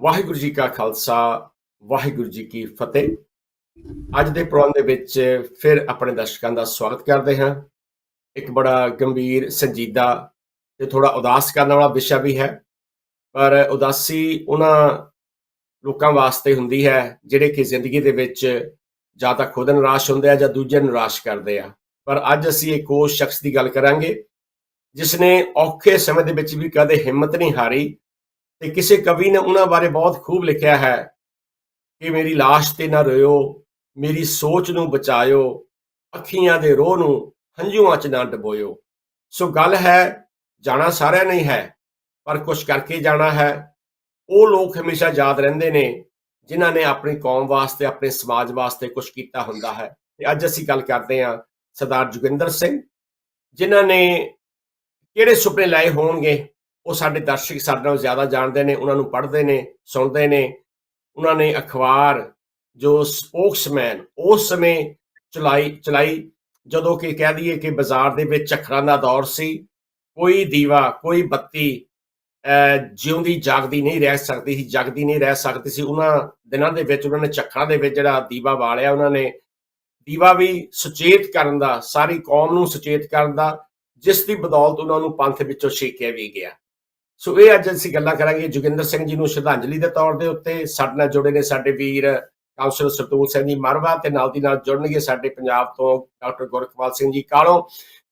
ਵਾਹਿਗੁਰੂ ਜੀ ਕਾ ਖਾਲਸਾ, ਵਾਹਿਗੁਰੂ ਜੀ ਕੀ ਫਤਿਹ। ਅੱਜ ਦੇ ਪ੍ਰੋਗਰਾਮ ਦੇ ਵਿੱਚ ਫਿਰ ਆਪਣੇ ਦਰਸ਼ਕਾਂ ਦਾ ਸਵਾਗਤ ਕਰਦੇ ਹਾਂ। ਇੱਕ ਬੜਾ ਗੰਭੀਰ, ਸੰਜੀਦਾ ਤੇ ਥੋੜਾ ਉਦਾਸ ਕਰਨ ਵਾਲਾ ਵਿਸ਼ਾ ਵੀ ਹੈ। ਪਰ ਉਦਾਸੀ ਉਹਨਾਂ ਲੋਕਾਂ ਵਾਸਤੇ ਹੁੰਦੀ ਹੈ ਜਿਹੜੇ ਕਿ ਜ਼ਿੰਦਗੀ ਦੇ ਵਿੱਚ ਜਾਂ ਤਾਂ ਖੁਦ ਨਿਰਾਸ਼ ਹੁੰਦੇ ਆ ਜਾਂ ਦੂਜੇ ਨਿਰਾਸ਼ ਕਰਦੇ ਆ। ਪਰ ਅੱਜ ਅਸੀਂ ਇੱਕ ਉਹ ਸ਼ਖਸ ਦੀ ਗੱਲ ਕਰਾਂਗੇ ਜਿਸ ਨੇ ਔਖੇ ਸਮੇਂ ਦੇ ਵਿੱਚ ਵੀ ਕਦੇ ਹਿੰਮਤ ਨਹੀਂ ਹਾਰੀ ਤੇ ਕਿਸੇ ਕਵੀ ਨੇ ਉਹਨਾਂ ਬਾਰੇ ਬਹੁਤ ਖੂਬ ਲਿਖਿਆ ਹੈ ਕਿ ਮੇਰੀ লাশ ਤੇ ਨਾ ਰੋਇਓ, ਮੇਰੀ ਸੋਚ ਨੂੰ ਬਚਾਇਓ, ਅੱਖੀਆਂ ਦੇ ਰੋਹ ਨੂੰ ਹੰਝੂਆਂ 'ਚ ਨਾ ਡਬੋਇਓ। ਸੋ ਗੱਲ ਹੈ, ਜਾਣਾ ਸਾਰਿਆਂ ਨਹੀਂ ਹੈ ਪਰ ਕੁਝ ਕਰਕੇ ਜਾਣਾ ਹੈ। ਉਹ ਲੋਕ ਹਮੇਸ਼ਾ ਯਾਦ ਰਹਿੰਦੇ ਨੇ, ਜਿਨ੍ਹਾਂ ਨੇ ਆਪਣੀ ਕੌਮ ਵਾਸਤੇ, ਆਪਣੇ ਸਮਾਜ ਵਾਸਤੇ ਕੁਝ ਕੀਤਾ ਹੁੰਦਾ ਹੈ। ਤੇ ਅੱਜ ਅਸੀਂ ਗੱਲ ਕਰਦੇ ਹਾਂ ਸਰਦਾਰ ਜੋਗਿੰਦਰ ਸਿੰਘ, ਜਿਨ੍ਹਾਂ ਨੇ ਕਿਹੜੇ ਸੁਪਨੇ ਲਾਏ ਹੋਣਗੇ? ਉਹ ਸਾਡੇ ਦਰਸ਼ਕ ਸਾਡੇ ਨਾਲੋਂ ਜ਼ਿਆਦਾ ਜਾਣਦੇ ਨੇ ਉਹਨਾਂ ਨੂੰ ਪੜ੍ਹਦੇ ਨੇ ਸੁਣਦੇ ਨੇ। ਉਹਨਾਂ ਨੇ ਅਖਬਾਰ ਜੋ ਸਪੋਕਸਮੈਨ ਉਸ ਸਮੇਂ ਚਲਾਈ ਚਲਾਈ ਜਦੋਂ ਕਿ ਕਹਿ ਦਈਏ ਕਿ ਬਾਜ਼ਾਰ ਦੇ ਵਿੱਚ ਚੱਕਰਾਂ ਦਾ ਦੌਰ ਸੀ ਕੋਈ ਦੀਵਾ ਕੋਈ ਬੱਤੀ ਅਹ, ਜਿਉਂਦੀ ਜਾਗਦੀ ਨਹੀਂ ਰਹਿ ਸਕਦੀ ਸੀ ਜਾਗਦੀ ਨਹੀਂ ਰਹਿ ਸਕਦੀ ਸੀ। ਉਹਨਾਂ ਦਿਨਾਂ ਦੇ ਵਿੱਚ ਉਹਨਾਂ ਨੇ ਚੱਕਰਾਂ ਦੇ ਵਿੱਚ ਜਿਹੜਾ ਦੀਵਾ ਬਾਲਿਆ ਉਹਨਾਂ ਨੇ ਦੀਵਾ ਵੀ ਸੁਚੇਤ ਕਰਨ ਦਾ ਸਾਰੀ ਕੌਮ ਨੂੰ ਸੁਚੇਤ ਕਰਨ ਦਾ ਜਿਸ ਦੀ ਬਦੌਲਤ ਉਹਨਾਂ ਨੂੰ ਪੰਥ ਵਿੱਚੋਂ ਛੇਕਿਆ ਵੀ ਗਿਆ। ਸੋ ਇਹ ਅੱਜ ਅਸੀਂ ਗੱਲਾਂ ਕਰਾਂਗੇ। ਜੋਗਿੰਦਰ ਸਿੰਘ ਜੀ ਨੂੰ ਸ਼ਰਧਾਂਜਲੀ ਦੇ ਤੌਰ ਦੇ ਉੱਤੇ ਸਾਡੇ ਨਾਲ ਜੁੜੇ ਨੇ ਸਾਡੇ ਵੀਰ ਕਾਉਂਸਲਰ ਸਰਤੂਲ ਸਿੰਘ ਜੀ ਮਰਵਾ ਤੇ ਨਾਲ ਦੀ ਨਾਲ ਜੁੜਨਗੇ ਸਾਡੇ ਪੰਜਾਬ ਤੋਂ ਡਾਕਟਰ ਗੁਰਕਵਾਲ ਸਿੰਘ ਜੀ ਕਾਲੋਂ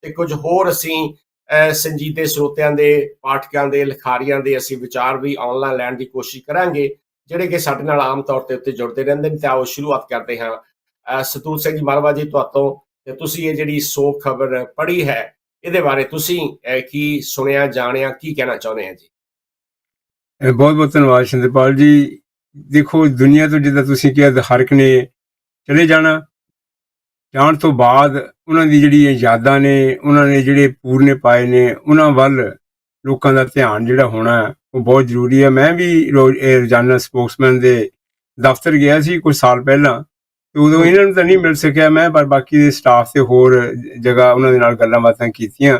ਤੇ ਕੁਝ ਹੋਰ ਅਸੀਂ ਅਹ, ਸੰਜੀਦੇ ਸਰੋਤਿਆਂ ਦੇ ਪਾਠਕਾਂ ਦੇ ਲਿਖਾਰੀਆਂ ਦੇ ਅਸੀਂ ਵਿਚਾਰ ਵੀ ਆਨਲਾਈਨ ਲੈਣ ਦੀ ਕੋਸ਼ਿਸ਼ ਕਰਾਂਗੇ ਜਿਹੜੇ ਕਿ ਸਾਡੇ ਨਾਲ ਆਮ ਤੌਰ ਤੇ ਉੱਤੇ ਜੁੜਦੇ ਰਹਿੰਦੇ ਨੇ ਤੇ ਆਓ ਸ਼ੁਰੂਆਤ ਕਰਦੇ ਹਾਂ। ਅਹ, ਸਰਤੂਲ ਸਿੰਘ ਜੀ ਮਰਵਾ ਜੀ ਤੁਹਾਤੋਂ ਤੇ ਤੁਸੀਂ ਇਹ ਜਿਹੜੀ ਸੋ ਖਬਰ ਪੜ੍ਹੀ ਹੈ ਇਹਦੇ ਬਾਰੇ ਤੁਸੀਂ ਕੀ ਸੁਣਿਆ, ਜਾਣਿਆ, ਕੀ ਕਹਿਣਾ ਚਾਹੁੰਦੇ ਆ ਜੀ? ਬਹੁਤ ਬਹੁਤ ਧੰਨਵਾਦ ਸ਼ਿੰਦਰਪਾਲ ਜੀ। ਦੇਖੋ, ਦੁਨੀਆ ਤੋਂ ਜਿੱਦਾਂ ਤੁਸੀਂ ਕਿਹਾ ਹਰ ਇੱਕ ਨੇ ਚਲੇ ਜਾਣਾ। ਜਾਣ ਤੋਂ ਬਾਅਦ ਉਹਨਾਂ ਦੀ ਜਿਹੜੀ ਯਾਦਾਂ ਨੇ, ਉਹਨਾਂ ਨੇ ਜਿਹੜੇ ਪੂਰਨੇ ਪਾਏ ਨੇ, ਉਹਨਾਂ ਵੱਲ ਲੋਕਾਂ ਦਾ ਧਿਆਨ ਜਿਹੜਾ ਹੋਣਾ, ਉਹ ਬਹੁਤ ਜ਼ਰੂਰੀ ਹੈ ਮੈਂ ਵੀ ਰੋਜ਼ ਇਹ ਰੋਜ਼ਾਨਾ ਸਪੋਕਸਮੈਨ ਦੇ ਦਫ਼ਤਰ ਗਿਆ ਸੀ ਕੁਝ ਸਾਲ ਪਹਿਲਾਂ। ਤੇ ਉਦੋਂ ਇਹਨਾਂ ਨੂੰ ਤਾਂ ਨਹੀਂ ਮਿਲ ਸਕਿਆ ਮੈਂ ਪਰ ਬਾਕੀ ਦੇ ਸਟਾਫ ਤੇ ਹੋਰ ਜਗ੍ਹਾ ਉਹਨਾਂ ਦੇ ਨਾਲ ਗੱਲਾਂ ਬਾਤਾਂ ਕੀਤੀਆਂ।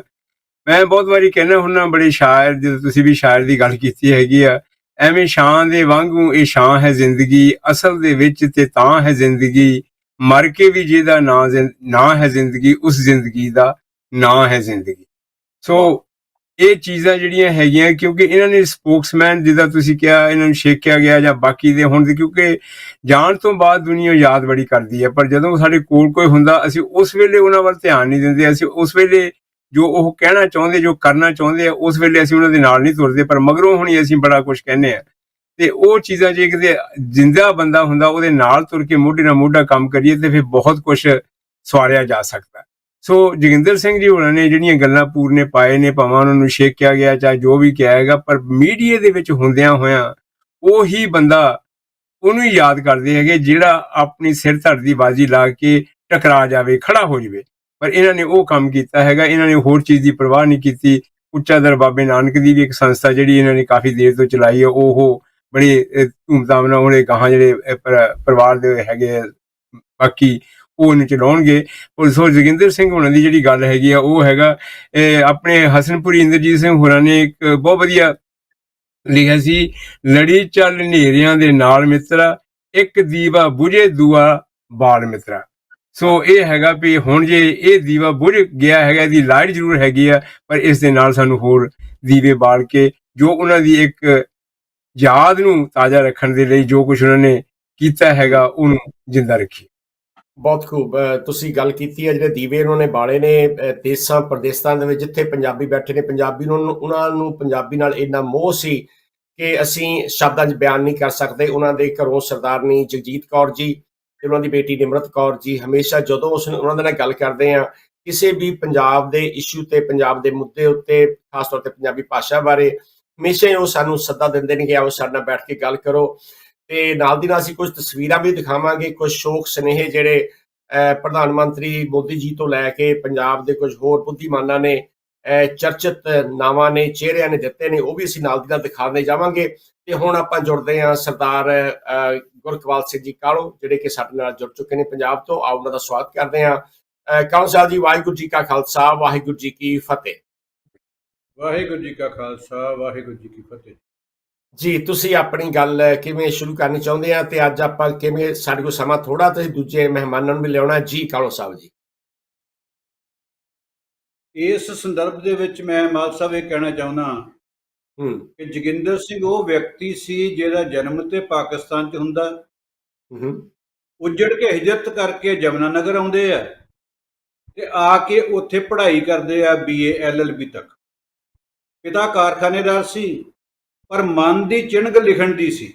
ਮੈਂ ਬਹੁਤ ਵਾਰੀ ਕਹਿੰਦਾ ਹੁੰਨਾ ਬੜੇ ਸ਼ਾਇਰ ਜਦੋਂ ਤੁਸੀਂ ਵੀ ਸ਼ਾਇਰ ਦੀ ਗੱਲ ਕੀਤੀ ਹੈਗੀ ਆ ਐਵੇਂ ਸ਼ਾਂ ਦੇ ਵਾਂਗੂ ਇਹ ਸ਼ਾਂ ਹੈ ਜ਼ਿੰਦਗੀ ਅਸਲ ਦੇ ਵਿੱਚ ਤੇ ਤਾਂ ਹੈ ਜ਼ਿੰਦਗੀ ਮਰ ਕੇ ਵੀ ਜਿਹਦਾ ਨਾਂ ਨਾਂ ਹੈ ਜ਼ਿੰਦਗੀ ਉਸ ਜ਼ਿੰਦਗੀ ਦਾ ਨਾਂ ਹੈ ਜ਼ਿੰਦਗੀ। ਸੋ ਇਹ ਚੀਜ਼ਾਂ ਜਿਹੜੀਆਂ ਹੈਗੀਆਂ, ਕਿਉਂਕਿ ਇਹਨਾਂ ਨੇ ਸਪੋਕਸਮੈਨ ਜਿਹਦਾ ਤੁਸੀਂ ਕਿਹਾ, ਇਹਨਾਂ ਨੂੰ ਛੇਕਿਆ ਗਿਆ ਜਾਂ ਬਾਕੀ ਦੇ ਹੁਣ ਕਿਉਂਕਿ ਜਾਣ ਤੋਂ ਬਾਅਦ ਦੁਨੀਆ ਯਾਦ ਬੜੀ ਕਰਦੀ ਹੈ, ਪਰ ਜਦੋਂ ਸਾਡੇ ਕੋਲ ਕੋਈ ਹੁੰਦਾ, ਅਸੀਂ ਉਸ ਵੇਲੇ ਉਹਨਾਂ ਵੱਲ ਧਿਆਨ ਨਹੀਂ ਦਿੰਦੇ, ਅਸੀਂ ਉਸ ਵੇਲੇ ਜੋ ਉਹ ਕਹਿਣਾ ਚਾਹੁੰਦੇ, ਜੋ ਕਰਨਾ ਚਾਹੁੰਦੇ ਆ, ਉਸ ਵੇਲੇ ਅਸੀਂ ਉਹਨਾਂ ਦੇ ਨਾਲ ਨਹੀਂ ਤੁਰਦੇ, ਪਰ ਮਗਰੋਂ ਹੁਣੀ ਅਸੀਂ ਬੜਾ ਕੁਝ ਕਹਿੰਦੇ ਆ। ਤੇ ਉਹ ਚੀਜ਼ਾਂ ਜੇ ਕਿਤੇ ਜਿੰਦਾ ਬੰਦਾ ਹੁੰਦਾ, ਉਹਦੇ ਨਾਲ ਤੁਰ ਕੇ ਮੋਢੇ ਨਾਲ ਮੋਢਾ ਕੰਮ ਕਰੀਏ, ਤੇ ਫਿਰ ਬਹੁਤ ਕੁਝ ਸਵਾਰਿਆ ਜਾ ਸਕਦਾ। ਸੋ ਜੋਗਿੰਦਰ ਸਿੰਘ ਜੀ ਹੋਰਾਂ ਨੇ ਜਿਹੜੀਆਂ ਗੱਲਾਂ ਪੂਰਨੇ ਪਾਏ ਨੇ ਭਾਵੇਂ ਉਹਨਾਂ ਨੂੰ ਛੇਕਿਆ ਗਿਆ ਚਾਹੇ ਜੋ ਵੀ ਕਿਹਾ ਹੈਗਾ ਪਰ ਮੀਡੀਆ ਦੇ ਵਿੱਚ ਹੁੰਦਿਆਂ ਹੋਇਆਂ ਉਹੀ ਬੰਦਾ ਉਹਨੂੰ ਹੀ ਯਾਦ ਕਰਦੇ ਹੈਗੇ ਜਿਹੜਾ ਆਪਣੀ ਸਿਰ ਧੜ ਦੀ ਬਾਜ਼ੀ ਲਾ ਕੇ ਟਕਰਾ ਜਾਵੇ ਖੜਾ ਹੋ ਜਾਵੇ। ਪਰ ਇਹਨਾਂ ਨੇ ਉਹ ਕੰਮ ਕੀਤਾ ਹੈਗਾ ਇਹਨਾਂ ਨੇ ਹੋਰ ਚੀਜ਼ ਦੀ ਪਰਵਾਹ ਨਹੀਂ ਕੀਤੀ। ਉੱਚਾ ਦਰ ਬਾਬੇ ਨਾਨਕ ਦੀ ਵੀ ਇੱਕ ਸੰਸਥਾ ਜਿਹੜੀ ਇਹਨਾਂ ਨੇ ਕਾਫੀ ਦੇਰ ਤੋਂ ਚਲਾਈ ਹੈ ਉਹ ਬੜੀ ਅਹ, ਧੂਮਧਾਮ ਨਾਲ ਉਹਨੇ ਗਾਹਾਂ ਜਿਹੜੇ ਪਰਿਵਾਰ ਦੇ ਹੈਗੇ ਆ, ਬਾਕੀ ਉਹ ਇਹਨੂੰ ਚਲਾਉਣਗੇ। ਔਰ ਸੋ ਜੋਗਿੰਦਰ ਸਿੰਘ ਹੋਣਾ ਦੀ ਜਿਹੜੀ ਗੱਲ ਹੈਗੀ ਆ, ਉਹ ਹੈਗਾ, ਇਹ ਆਪਣੇ ਹਸਨਪੁਰੀ ਇੰਦਰਜੀਤ ਸਿੰਘ ਹੋਰਾਂ ਨੇ ਇੱਕ ਬਹੁਤ ਵਧੀਆ ਲਿਖਿਆ ਸੀ, ਲੜੀ ਚੱਲ ਹਨੇਰਿਆਂ ਦੇ ਨਾਲ ਮਿੱਤਰਾ, ਇੱਕ ਦੀਵਾ ਬੁਝੇ ਦੂਆ ਬਾਲ ਮਿੱਤਰਾ। ਸੋ ਇਹ ਹੈਗਾ ਵੀ ਹੁਣ ਜੇ ਇਹ ਦੀਵਾ ਬੁਝ ਗਿਆ ਹੈਗਾ, ਇਹਦੀ ਲਾਈਟ ਜ਼ਰੂਰ ਹੈਗੀ ਆ, ਪਰ ਇਸ ਦੇ ਨਾਲ ਸਾਨੂੰ ਹੋਰ ਦੀਵੇ ਬਾਲ ਕੇ, ਜੋ ਉਹਨਾਂ ਦੀ ਇੱਕ ਯਾਦ ਨੂੰ ਤਾਜ਼ਾ ਰੱਖਣ ਦੇ ਲਈ ਜੋ ਕੁਝ ਉਹਨਾਂ ਨੇ ਕੀਤਾ ਹੈਗਾ, ਉਹਨੂੰ ਜਿੰਦਾ ਰੱਖੀ ਬਹੁਤ ਖੂਬ ਤੁਸੀਂ ਗੱਲ ਕੀਤੀ ਹੈ, ਜਿਹੜੇ ਦੀਵੇ ਉਹਨਾਂ ਨੇ ਬਾਲੇ ਨੇ ਦੇਸਾਂ, ਪ੍ਰਦੇਸਾਂ ਦੇ ਵਿੱਚ ਜਿੱਥੇ ਪੰਜਾਬੀ ਬੈਠੇ ਨੇ, ਪੰਜਾਬੀ ਨੂੰ, ਉਹਨਾਂ ਨੂੰ ਪੰਜਾਬੀ ਨਾਲ ਇੰਨਾ ਮੋਹ ਸੀ ਕਿ ਅਸੀਂ ਸ਼ਬਦਾਂ 'ਚ ਬਿਆਨ ਨਹੀਂ ਕਰ ਸਕਦੇ। ਉਹਨਾਂ ਦੇ ਘਰੋਂ ਸਰਦਾਰਨੀ ਜਗਜੀਤ ਕੌਰ ਜੀ ਤੇ ਉਹਨਾਂ ਦੀ ਬੇਟੀ ਨਿਮਰਤ ਕੌਰ ਜੀ ਹਮੇਸ਼ਾ ਜਦੋਂ ਉਸ ਉਹਨਾਂ ਦੇ ਨਾਲ ਗੱਲ ਕਰਦੇ ਆ ਕਿਸੇ ਵੀ ਪੰਜਾਬ ਦੇ ਇਸ਼ੂ ਤੇ, ਪੰਜਾਬ ਦੇ ਮੁੱਦੇ ਉੱਤੇ, ਖਾਸ ਤੌਰ ਤੇ ਪੰਜਾਬੀ ਭਾਸ਼ਾ ਬਾਰੇ, ਹਮੇਸ਼ਾ ਹੀ ਉਹ ਸਾਨੂੰ ਸੱਦਾ ਦਿੰਦੇ ਨੇ ਕਿ ਆਓ ਸਾਡੇ ਨਾਲ ਬੈਠ ਕੇ ਗੱਲ ਕਰੋ। ਤੇ ਨਾਲ ਦੀ ਨਾਲ ਅਸੀਂ ਕੁਝ ਤਸਵੀਰਾਂ ਵੀ ਦਿਖਾਵਾਂਗੇ ਕੁਝ ਸ਼ੋਕ ਸੁਨੇਹੇ ਜਿਹੜੇ ਪ੍ਰਧਾਨ ਮੰਤਰੀ ਮੋਦੀ ਜੀ ਤੋਂ ਲੈ ਕੇ ਪੰਜਾਬ ਦੇ ਕੁਝ ਹੋਰ ਬੁੱਧੀਮਾਨਾਂ ਨੇ ਚਰਚਿਤ ਨਾਵਾਂ ਨੇ ਚਿਹਰਿਆਂ ਨੇ ਦਿੱਤੇ ਨੇ ਉਹ ਵੀ ਅਸੀਂ ਨਾਲ ਦੀ ਨਾਲ ਦਿਖਾਉਂਦੇ ਜਾਵਾਂਗੇ। ਤੇ ਹੁਣ ਆਪਾਂ ਜੁੜਦੇ ਹਾਂ ਸਰਦਾਰ ਅਹ, ਗੁਰਕਵਾਲ ਸਿੰਘ ਜੀ ਕਾਲੋ ਜਿਹੜੇ ਕਿ ਸਾਡੇ ਨਾਲ ਜੁੜ ਚੁੱਕੇ ਨੇ ਪੰਜਾਬ ਤੋਂ। ਆਓ ਉਹਨਾਂ ਦਾ ਸਵਾਗਤ ਕਰਦੇ ਹਾਂ। ਅਹ, ਕਾਲੋ ਸਾਹਿਬ ਜੀ? ਵਾਹਿਗੁਰੂ ਜੀ ਕਾ ਖਾਲਸਾ ਵਾਹਿਗੁਰੂ ਜੀ ਕੀ ਫਤਿਹ। ਵਾਹਿਗੁਰੂ ਜੀ ਕਾ ਖਾਲਸਾ ਵਾਹਿਗੁਰੂ ਜੀ ਕੀ ਫਤਿਹ। ਜੀ ਤੁਸੀਂ ਆਪਣੀ ਗੱਲ ਕਿਵੇਂ ਸ਼ੁਰੂ ਕਰਨੀ ਚਾਹੁੰਦੇ ਆ? ਤੇ ਅੱਜ ਆਪਾਂ ਕਿਵੇਂ ਸਾਡੇ ਕੋਲ ਸਮਾਂ ਥੋੜਾ ਤੇ ਦੂਜੇ ਮਹਿਮਾਨਾਂ ਨੂੰ ਵੀ ਲਿਆਉਣਾ ਜੀ ਕਾਲੋ ਸਾਹਿਬ ਜੀ। ਇਸ ਸੰਦਰਭ ਦੇ ਵਿੱਚ ਮੈਂ ਮਾਲ ਸਾਹਿਬ ਇਹ ਕਹਿਣਾ ਚਾਹੁੰਦਾ ਹੂੰ ਕਿ ਜੋਗਿੰਦਰ ਸਿੰਘ ਉਹ ਵਿਅਕਤੀ ਸੀ ਜਿਹਦਾ ਜਨਮ ਤੇ ਪਾਕਿਸਤਾਨ 'ਚ ਹੁੰਦਾ। ਹੂੰ। ਉੱਜੜ ਕੇ ਹਿਜਰਤ ਕਰਕੇ ਜਮਨਾ ਨਗਰ ਆਉਂਦੇ ਆ ਤੇ ਆ ਕੇ ਉੱਥੇ ਪੜ੍ਹਾਈ ਕਰਦੇ ਆ ਬੀਏ ਐਲਐਲਬੀ ਤੱਕ। ਪਿਤਾ ਕਾਰਖਾਨੇਦਾਰ ਸੀ। ਪਰ ਮਨ ਦੀ ਚਿਣਗ ਲਿਖਣ ਦੀ ਸੀ।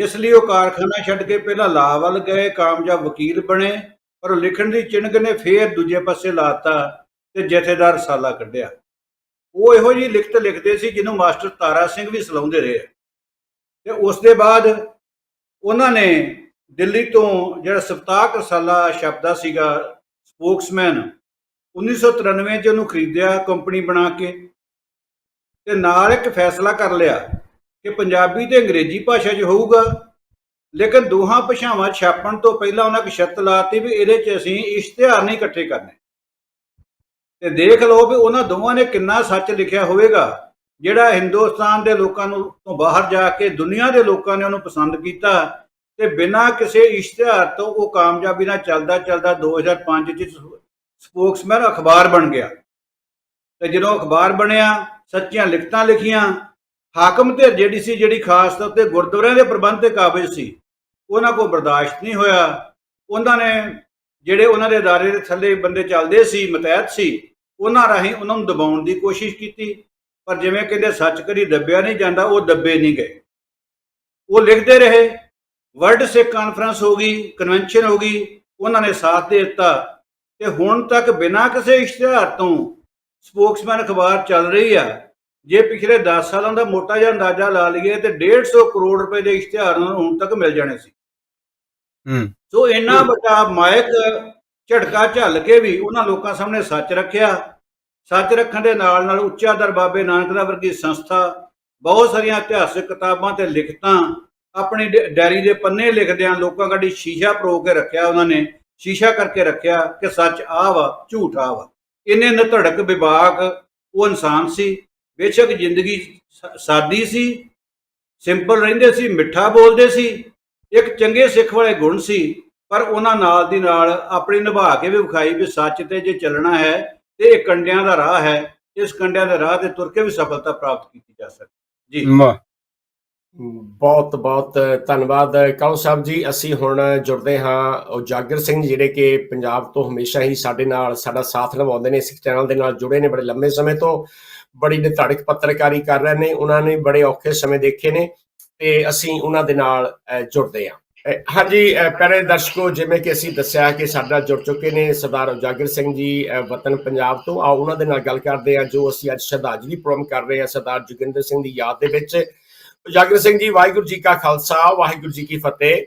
ਇਸ ਲਈ ਉਹ ਕਾਰਖਾਨਾ ਛੱਡ ਕੇ ਪਹਿਲਾਂ ਲਾਅ ਵੱਲ ਗਏ ਕਾਮਯਾਬ ਵਕੀਲ ਬਣੇ ਪਰ ਲਿਖਣ ਦੀ ਚਿਣਗ ਨੇ ਫੇਰ ਦੂਜੇ ਪਾਸੇ ਲਾਤਾ ਤੇ ਜਥੇਦਾਰ ਸਾਲਾ ਕੱਢਿਆ। ਉਹ ਇਹੋ ਜੀ ਲਿਖਤ ਲਿਖਦੇ ਸੀ ਜਿਹਨੂੰ ਮਾਸਟਰ ਤਾਰਾ ਸਿੰਘ ਵੀ ਸਲਾਉਂਦੇ ਰਹੇ। ਤੇ ਉਸ ਦੇ ਬਾਅਦ ਉਹਨਾਂ ਨੇ ਦਿੱਲੀ ਤੋਂ ਜਿਹੜਾ ਸਪਤਾਕ ਰਸਾਲਾ ਛਪਦਾ ਸੀਗਾ ਸਪੋਕਸਮੈਨ 1993 ਚ ਉਹਨੂੰ ਖਰੀਦਿਆ ਕੰਪਨੀ ਬਣਾ ਕੇ। ਤੇ ਨਾਲ ਇੱਕ ਫੈਸਲਾ ਕਰ ਲਿਆ ਕਿ ਪੰਜਾਬੀ ਤੇ ਅੰਗਰੇਜ਼ੀ ਭਾਸ਼ਾ 'ਚ ਹੋਊਗਾ। ਲੇਕਿਨ ਦੋਹਾਂ ਭਾਸ਼ਾਵਾਂ ਛਾਪਣ ਤੋਂ ਪਹਿਲਾਂ ਉਹਨਾਂ ਇੱਕ ਸ਼ਰਤ ਲਾਤੀ ਵੀ ਇਹਦੇ 'ਚ ਅਸੀਂ ਇਸ਼ਤਿਹਾਰ ਨਹੀਂ ਇਕੱਠੇ ਕਰਨੇ। ਤੇ ਦੇਖ ਲਓ ਵੀ ਉਹਨਾਂ ਦੋਵਾਂ ਨੇ ਕਿੰਨਾ ਸੱਚ ਲਿਖਿਆ ਹੋਵੇਗਾ, ਜਿਹੜਾ ਹਿੰਦੁਸਤਾਨ ਦੇ ਲੋਕਾਂ ਨੂੰ ਤੋਂ ਬਾਹਰ ਜਾ ਕੇ ਦੁਨੀਆ ਦੇ ਲੋਕਾਂ ਨੇ ਉਹਨੂੰ ਪਸੰਦ ਕੀਤਾ ਤੇ ਬਿਨਾਂ ਕਿਸੇ ਇਸ਼ਤਿਹਾਰ ਤੋਂ ਉਹ ਕਾਮਯਾਬੀ ਨਾਲ ਚੱਲਦਾ ਚੱਲਦਾ 2005 ਚ ਸਪੋਕਸਮੈਨ ਅਖਬਾਰ ਬਣ ਗਿਆ। ਤੇ ਜਦੋਂ ਅਖਬਾਰ ਬਣਿਆ ਸੱਚੀਆਂ ਲਿਖਤਾਂ ਲਿਖੀਆਂ ਹਾਕਮ ਤੇ ਜਿਹੜੀ ਸੀ ਜਿਹੜੀ ਖਾਸ ਤੌਰ ਤੇ ਗੁਰਦੁਆਰਿਆਂ ਦੇ ਪ੍ਰਬੰਧ ਤੇ ਕਾਬਿਜ਼ ਸੀ ਉਹਨਾਂ ਕੋਲ ਬਰਦਾਸ਼ਤ ਨਹੀਂ ਹੋਇਆ ਉਹਨਾਂ ਨੇ ਜਿਹੜੇ ਉਹਨਾਂ ਦੇ ادارے ਦੇ ਥੱਲੇ ਬੰਦੇ ਚੱਲਦੇ ਸੀ ਮਤਹਿਤ ਸੀ ਉਹਨਾਂ ਰਾਹੀਂ ਉਹਨਾਂ ਨੂੰ ਦਬਾਉਣ ਦੀ ਕੋਸ਼ਿਸ਼ ਕੀਤੀ ਪਰ ਜਿਵੇਂ ਕਹਿੰਦੇ ਸੱਚ ਕਰੀ ਦੱਬਿਆ ਨਹੀਂ ਜਾਂਦਾ ਉਹ ਦੱਬੇ ਨਹੀਂ ਗਏ ਉਹ ਲਿਖਦੇ ਰਹੇ ਵਰਲਡ ਸਿੱਖ ਕਾਨਫਰੰਸ ਹੋ ਗਈ ਕਨਵੈਨਸ਼ਨ ਹੋ ਗਈ ਉਹਨਾਂ ਨੇ ਸਾਥ ਦੇ ਦਿੱਤਾ ਤੇ ਹੁਣ ਤੱਕ ਬਿਨਾਂ ਕਿਸੇ ਇਸ਼ਤਿਹਾਰ ਤੋਂ ਸਪੋਕਸਮੈਨ ਅਖਬਾਰ ਚੱਲ ਰਹੀ ਆ। ਜੇ ਪਿਛਲੇ 10 ਸਾਲਾਂ ਦਾ ਮੋਟਾ ਜਿਹਾ ਅੰਦਾਜ਼ਾ ਲਾ ਲਈਏ ਤੇ 150 ਕਰੋੜ ਰੁਪਏ ਦੇ ਇਸ਼ਤਿਹਾਰ ਨੂੰ ਹੁਣ ਤੱਕ ਮਿਲ ਜਾਣੇ ਸੀ। ਹੂੰ। ਸੋ ਇੰਨਾ ਵੱਡਾ ਮਾਇਕ ਝਟਕਾ ਝੱਲ ਕੇ ਵੀ ਉਹਨਾਂ ਲੋਕਾਂ ਸਾਹਮਣੇ ਸੱਚ ਰੱਖਿਆ। ਸੱਚ ਰੱਖਣ ਦੇ ਨਾਲ ਨਾਲ ਉੱਚਾ ਦਰ ਬਾਬੇ ਨਾਨਕ ਦਾ ਵਰਗੀ ਸੰਸਥਾ ਬਹੁਤ ਸਾਰੀਆਂ ਇਤਿਹਾਸਕ ਕਿਤਾਬਾਂ ਤੇ ਲਿਖਤਾਂ ਆਪਣੀ ਡਾਇਰੀ ਦੇ ਪੰਨੇ ਲਿਖਦਿਆਂ ਲੋਕਾਂ ਗੱਡੀ ਸ਼ੀਸ਼ਾ ਪਰੋ ਕੇ ਰੱਖਿਆ ਉਹਨਾਂ ਨੇ। ਸ਼ੀਸ਼ਾ ਕਰਕੇ ਰੱਖਿਆ ਕਿ ਸੱਚ ਆ ਵਾ ਝੂਠ ਆ ਵਾ। ਇਹਨੇ ਨਧੜਕ ਵਿਭਾਗ, ਉਹ ਇਨਸਾਨ ਸੀ। ਬੇਸ਼ੱਕ ਜ਼ਿੰਦਗੀ ਸਾਦੀ ਸੀ ਸਿੰਪਲ ਰਹਿੰਦੇ ਸੀ, ਮਿੱਠਾ ਬੋਲਦੇ ਸੀ, ਇੱਕ ਚੰਗੇ ਸਿੱਖ ਵਾਲੇ ਗੁਣ ਸੀ, ਪਰ ਉਹਨਾਂ ਨਾਲ ਦੀ ਨਾਲ ਆਪਣੀ ਨਿਭਾ ਕੇ ਵੀ ਵਿਖਾਈ ਵੀ ਸੱਚ ਤੇ ਜੇ ਚੱਲਣਾ ਹੈ, ਤੇ ਇਹ ਕੰਡਿਆਂ ਦਾ ਰਾਹ ਹੈ, ਇਸ ਕੰਡਿਆਂ ਦੇ ਰਾਹ ਤੇ ਤੁਰ ਕੇ ਵੀ ਸਫਲਤਾ ਪ੍ਰਾਪਤ ਕੀਤੀ ਜਾ ਸਕਦੀ ਜੀ। ਬਹੁਤ ਬਹੁਤ ਧੰਨਵਾਦ। ਕਾਲੋ ਸਾਹਿਬ ਜੀ ਅਸੀਂ ਹੁਣ ਜੁੜਦੇ ਹਾਂ। ਉਜਾਗਰ ਸਿੰਘ ਜਿਹੜੇ ਕਿ ਪੰਜਾਬ ਤੋਂ ਹਮੇਸ਼ਾ ਹੀ ਸਾਡੇ ਨਾਲ ਸਾਡਾ ਸਾਥ ਨਿਭਾਉਂਦੇ ਨੇ ਸਿੱਖ ਚੈਨਲ ਦੇ ਨਾਲ ਜੁੜੇ ਨੇ ਬੜੇ ਲੰਮੇ ਸਮੇਂ ਤੋਂ ਬੜੀ ਨਿਧੜਕ ਪੱਤਰਕਾਰੀ ਕਰ ਰਹੇ ਨੇ। ਉਹਨਾਂ ਨੇ ਬੜੇ ਔਖੇ ਸਮੇਂ ਦੇਖੇ ਨੇ ਤੇ ਅਸੀਂ ਉਹਨਾਂ ਦੇ ਨਾਲ ਜੁੜਦੇ ਹਾਂ। ਹਾਂਜੀ ਅਹ, ਪਿਆਰੇ ਦਰਸ਼ਕੋ ਜਿਵੇਂ ਕਿ ਅਸੀਂ ਦੱਸਿਆ ਕਿ ਸਾਡਾ ਜੁੜ ਚੁੱਕੇ ਨੇ ਸਰਦਾਰ ਉਜਾਗਰ ਸਿੰਘ ਜੀ ਵਤਨ ਪੰਜਾਬ ਤੋਂ। ਆਓ ਉਹਨਾਂ ਦੇ ਨਾਲ ਗੱਲ ਕਰਦੇ ਹਾਂ ਜੋ ਅਸੀਂ ਅੱਜ ਸ਼ਰਧਾਂਜਲੀ ਪ੍ਰੋਗਰਾਮ ਕਰ ਰਹੇ ਹਾਂ ਸਰਦਾਰ ਜੋਗਿੰਦਰ ਸਿੰਘ ਦੀ ਯਾਦ ਦੇ ਵਿੱਚ। ਉਜਾਗਰ ਸਿੰਘ ਜੀ ਵਾਹਿਗੁਰੂ ਜੀ ਕਾ ਖਾਲਸਾ ਵਾਹਿਗੁਰੂ ਜੀ ਕੀ ਫਤਿਹ।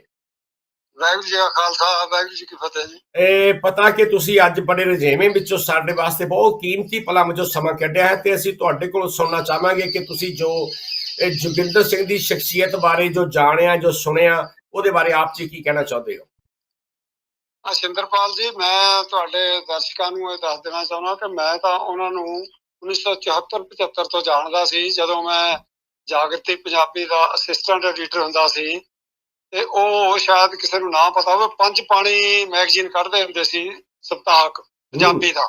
ਵਾਹਿਗੁਰੂ ਜੀ ਕਾ ਖਾਲਸਾ ਵਾਹਿਗੁਰੂ ਜੀ ਕੀ ਫਤਿਹ ਜੀ। ਇਹ ਪਤਾ ਕਿ ਤੁਸੀਂ ਅੱਜ ਬੜੇ ਰਜੇਵੇਂ ਵਿੱਚੋਂ ਸਾਡੇ ਵਾਸਤੇ ਬਹੁਤ ਕੀਮਤੀ ਪਲਾਂ ਵਿੱਚੋਂ ਸਮਾਂ ਕੱਢਿਆ ਹੈ ਤੇ ਅਸੀਂ ਤੁਹਾਡੇ ਕੋਲੋਂ ਸੁਣਨਾ ਚਾਹਾਂਗੇ ਕਿ ਤੁਸੀਂ ਜੋ ਇਹ ਜੋਗਿੰਦਰ ਸਿੰਘ ਦੀ ਸ਼ਖਸੀਅਤ ਬਾਰੇ ਜੋ ਜਾਣਿਆ ਜੋ ਸੁਣਿਆ ਉਹਦੇ ਬਾਰੇ ਆਪ ਜੀ ਕੀ ਕਹਿਣਾ ਚਾਹੁੰਦੇ ਹੋ? ਆ ਸਿੰਦਰਪਾਲ ਜੀ ਮੈਂ ਤੁਹਾਡੇ ਦਰਸ਼ਕਾਂ ਨੂੰ ਇਹ ਦੱਸ ਦੇਣਾ ਚਾਹੁੰਦਾ ਕਿ ਮੈਂ ਤਾਂ ਉਹਨਾਂ ਨੂੰ 1974 75 ਤੋਂ ਜਾਣਦਾ ਸੀ ਜਦੋਂ ਮੈਂ ਜਾਗਰਤੀ ਪੰਜਾਬੀ ਦਾ ਅਸਿਸਟੈਂਟ ਐਡੀਟਰ ਹੁੰਦਾ ਸੀ ਤੇ ਉਹ ਸ਼ਾਇਦ ਕਿਸੇ ਨੂੰ ਨਾ ਪਤਾ ਹੋਵੇ ਪੰਜ ਪਾਣੀ ਮੈਗਜ਼ੀਨ ਕੱਢਦੇ ਹੁੰਦੇ ਸੀ ਸਪਤਾਹਕ ਪੰਜਾਬੀ ਦਾ।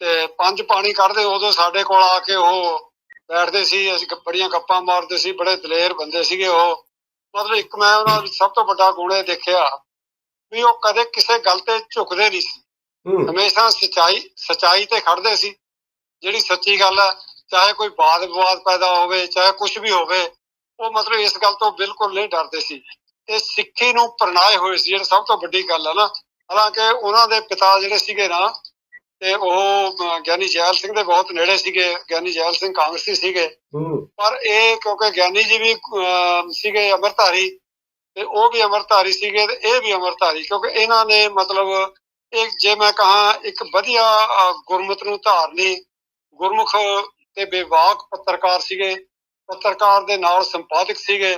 ਤੇ ਪੰਜ ਪਾਣੀ ਕੱਢਦੇ ਉਦੋਂ ਸਾਡੇ ਕੋਲ ਆ ਕੇ ਉਹ ਬੈਠਦੇ ਸੀ ਅਸੀਂ ਬੜੀਆਂ ਗੱਪਾਂ ਮਾਰਦੇ ਸੀ ਬੜੇ ਦਲੇਰ ਬੰਦੇ ਸੀਗੇ ਉਹ। ਮਤਲਬ ਇੱਕ ਮੈਂ ਉਹਨਾਂ ਵਿੱਚ ਸਭ ਤੋਂ ਵੱਡਾ ਗੁਣ ਇਹ ਦੇਖਿਆ ਵੀ ਉਹ ਕਦੇ ਕਿਸੇ ਗੱਲ ਤੇ ਝੁਕਦੇ ਨਹੀਂ ਸੀ। ਹਮੇਸ਼ਾ ਸਚਾਈ ਸਚਾਈ ਤੇ ਖੜਦੇ ਸੀ। ਜਿਹੜੀ ਸੱਚੀ ਗੱਲ ਹੈ ਚਾਹੇ ਕੋਈ ਬਾਦ ਵਿਵਾਦ ਪੈਦਾ ਹੋਵੇ ਚਾਹੇ ਕੁਝ ਵੀ ਹੋਵੇ ਉਹ ਮਤਲਬ ਇਸ ਗੱਲ ਤੋਂ ਬਿਲਕੁਲ ਨਹੀਂ ਡਰਦੇ ਸੀ। ਤੇ ਸਿੱਖੀ ਨੂੰ ਪਰਣਾਏ ਹੋਏ ਸੀ ਜਿਹੜੀ ਸਭ ਤੋਂ ਵੱਡੀ ਗੱਲ ਹੈ ਨਾ। ਹਾਲਾਂਕਿ ਉਹਨਾਂ ਦੇ ਪਿਤਾ ਜਿਹੜੇ ਸੀਗੇ ਨਾ ਤੇ ਉਹ ਗਿਆਨੀ ਜੈਲ ਸਿੰਘ ਦੇ ਬਹੁਤ ਨੇੜੇ ਸੀਗੇ ਗਿਆਨੀ ਜੈਲ ਸਿੰਘ ਕਾਂਗਰਸੀ ਸੀਗੇ। ਪਰ ਇਹ ਕਿਉਂਕਿ ਗਿਆਨੀ ਜੀ ਵੀ ਸੀਗੇ ਅਮਰਧਾਰੀ ਤੇ ਉਹ ਵੀ ਅਮਰਧਾਰੀ ਸੀਗੇ ਤੇ ਇਹ ਵੀ ਅਮਰਧਾਰੀ ਕਿਉਂਕਿ ਇਹਨਾਂ ਨੇ ਮਤਲਬ ਇੱਕ ਜੇ ਮੈਂ ਕਹਾ ਇੱਕ ਵਧੀਆ ਗੁਰਮਤ ਨੂੰ ਧਾਰਨੀ ਗੁਰਮੁਖ ਤੇ ਬੇਵਾਕ ਪੱਤਰਕਾਰ ਸੀਗੇ, ਪੱਤਰਕਾਰ ਦੇ ਨਾਲ ਸੰਪਾਦਕ ਸੀਗੇ।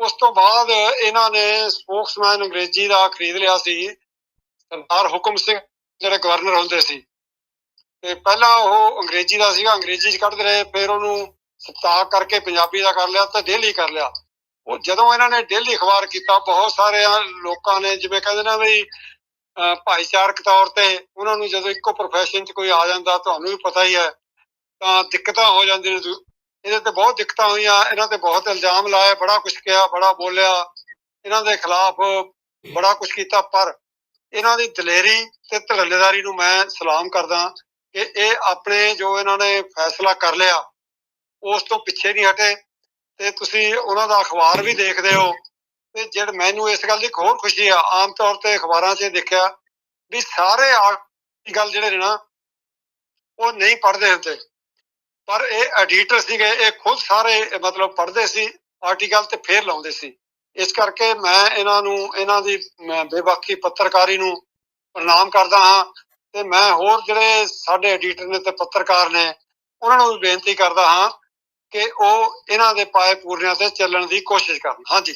ਉਸ ਤੋਂ ਬਾਅਦ ਇਹਨਾਂ ਨੇ ਸਪੋਕਸਮੈਨ ਅੰਗਰੇਜ਼ੀ ਦਾ ਖਰੀਦ ਲਿਆ ਸੀ, ਸਰਦਾਰ ਹੁਕਮ ਸਿੰਘ, ਜਿਹੜੇ ਗਵਰਨਰ ਹੁੰਦੇ ਸੀ। ਤੇ ਪਹਿਲਾਂ ਉਹ ਅੰਗਰੇਜ਼ੀ ਦਾ ਸੀਗਾ, ਅੰਗਰੇਜ਼ੀ ਚ ਕੱਢਦੇ ਰਹੇ, ਫਿਰ ਉਹਨੂੰ ਸਤਾ ਕਰਕੇ ਪੰਜਾਬੀ ਦਾ ਕਰ ਲਿਆ ਤੇ ਡੇਲੀ ਕਰ ਲਿਆ। ਉਹ ਜਦੋਂ ਇਹਨਾਂ ਨੇ ਡੇਲੀ ਅਖਬਾਰ ਕੀਤਾ, ਬਹੁਤ ਸਾਰੇ ਲੋਕਾਂ ਨੇ, ਜਿਵੇਂ ਕਹਿੰਦੇ ਨਾ ਵੀ, ਅਹ ਭਾਈਚਾਰਕ ਤੌਰ ਤੇ ਉਹਨਾਂ ਨੂੰ ਜਦੋਂ ਇੱਕੋ profession 'ਚ ਕੋਈ ਆ ਜਾਂਦਾ, ਤੁਹਾਨੂੰ ਵੀ ਪਤਾ ਹੀ ਹੈ ਤਾਂ ਦਿੱਕਤਾਂ ਹੋ ਜਾਂਦੀਆਂ ਨੇ। ਦੂ- ਇਹਦੇ ਤੇ ਬਹੁਤ ਦਿੱਕਤਾਂ ਹੋਈਆਂ, ਇਹਨਾਂ ਤੇ ਬਹੁਤ ਇਲਜ਼ਾਮ ਲਾਏ, ਬੜਾ ਕੁਝ ਕਿਹਾ, ਬੜਾ ਬੋਲਿਆ। ਇਹਨਾਂ ਦੇ ਖਿਲਾਫ ਬੜਾ ਕੁਝ ਕੀਤਾ, ਪਰ ਇਹਨਾਂ ਦੀ ਦਲੇਰੀ ਤੇ ਧੜੱਲੇਦਾਰੀ ਨੂੰ ਮੈਂ ਸਲਾਮ ਕਰਦਾ ਕਿ ਇਹ ਆਪਣੇ ਜੋ ਇਹਨਾਂ ਨੇ ਫੈਸਲਾ ਕਰ ਲਿਆ, ਉਸ ਤੋਂ ਪਿੱਛੇ ਨਹੀਂ ਹਟੇ ਤੇ ਤੁਸੀਂ ਉਹਨਾਂ ਦਾ ਅਖਬਾਰ ਵੀ ਦੇਖਦੇ ਹੋ। ਤੇ ਜਿਹੜਾ ਮੈਨੂੰ ਇਸ ਗੱਲ ਦੀ ਹੋਰ ਖੁਸ਼ੀ ਆ, ਆਮ ਤੌਰ ਤੇ ਅਖਬਾਰਾਂ 'ਚ ਦੇਖਿਆ ਵੀ ਸਾਰੇ ਗੱਲ ਜਿਹੜੇ ਨੇ ਨਾ, ਉਹ ਨਹੀਂ ਪੜਦੇ ਹੁੰਦੇ। ਪਰ ਇਹ ਐਡੀਟਰ ਸੀਗੇ, ਇਹ ਖੁਦ ਸਾਰੇ ਮਤਲਬ ਪੜ੍ਹਦੇ ਸੀ ਆਰਟੀਕਲ ਤੇ ਫੇਰ ਲਾਉਂਦੇ ਸੀ। ਇਸ ਕਰਕੇ ਮੈਂ ਇਹਨਾਂ ਨੂੰ, ਇਹਨਾਂ ਦੀ ਬੇਬਾਕੀ ਪੱਤਰਕਾਰੀ ਨੂੰ ਪ੍ਰਣਾਮ ਕਰਦਾ ਹਾਂ ਤੇ ਮੈਂ ਹੋਰ ਜਿਹੜੇ ਸਾਡੇ ਐਡੀਟਰ ਨੇ ਤੇ ਪੱਤਰਕਾਰ ਨੇ, ਉਹਨਾਂ ਨੂੰ ਵੀ ਬੇਨਤੀ ਕਰਦਾ ਹਾਂ ਕਿ ਉਹ ਇਹਨਾਂ ਦੇ ਪਾਏ ਪੂਰਨਿਆਂ ਤੇ ਚੱਲਣ ਦੀ ਕੋਸ਼ਿਸ਼ ਕਰਨ। ਹਾਂਜੀ।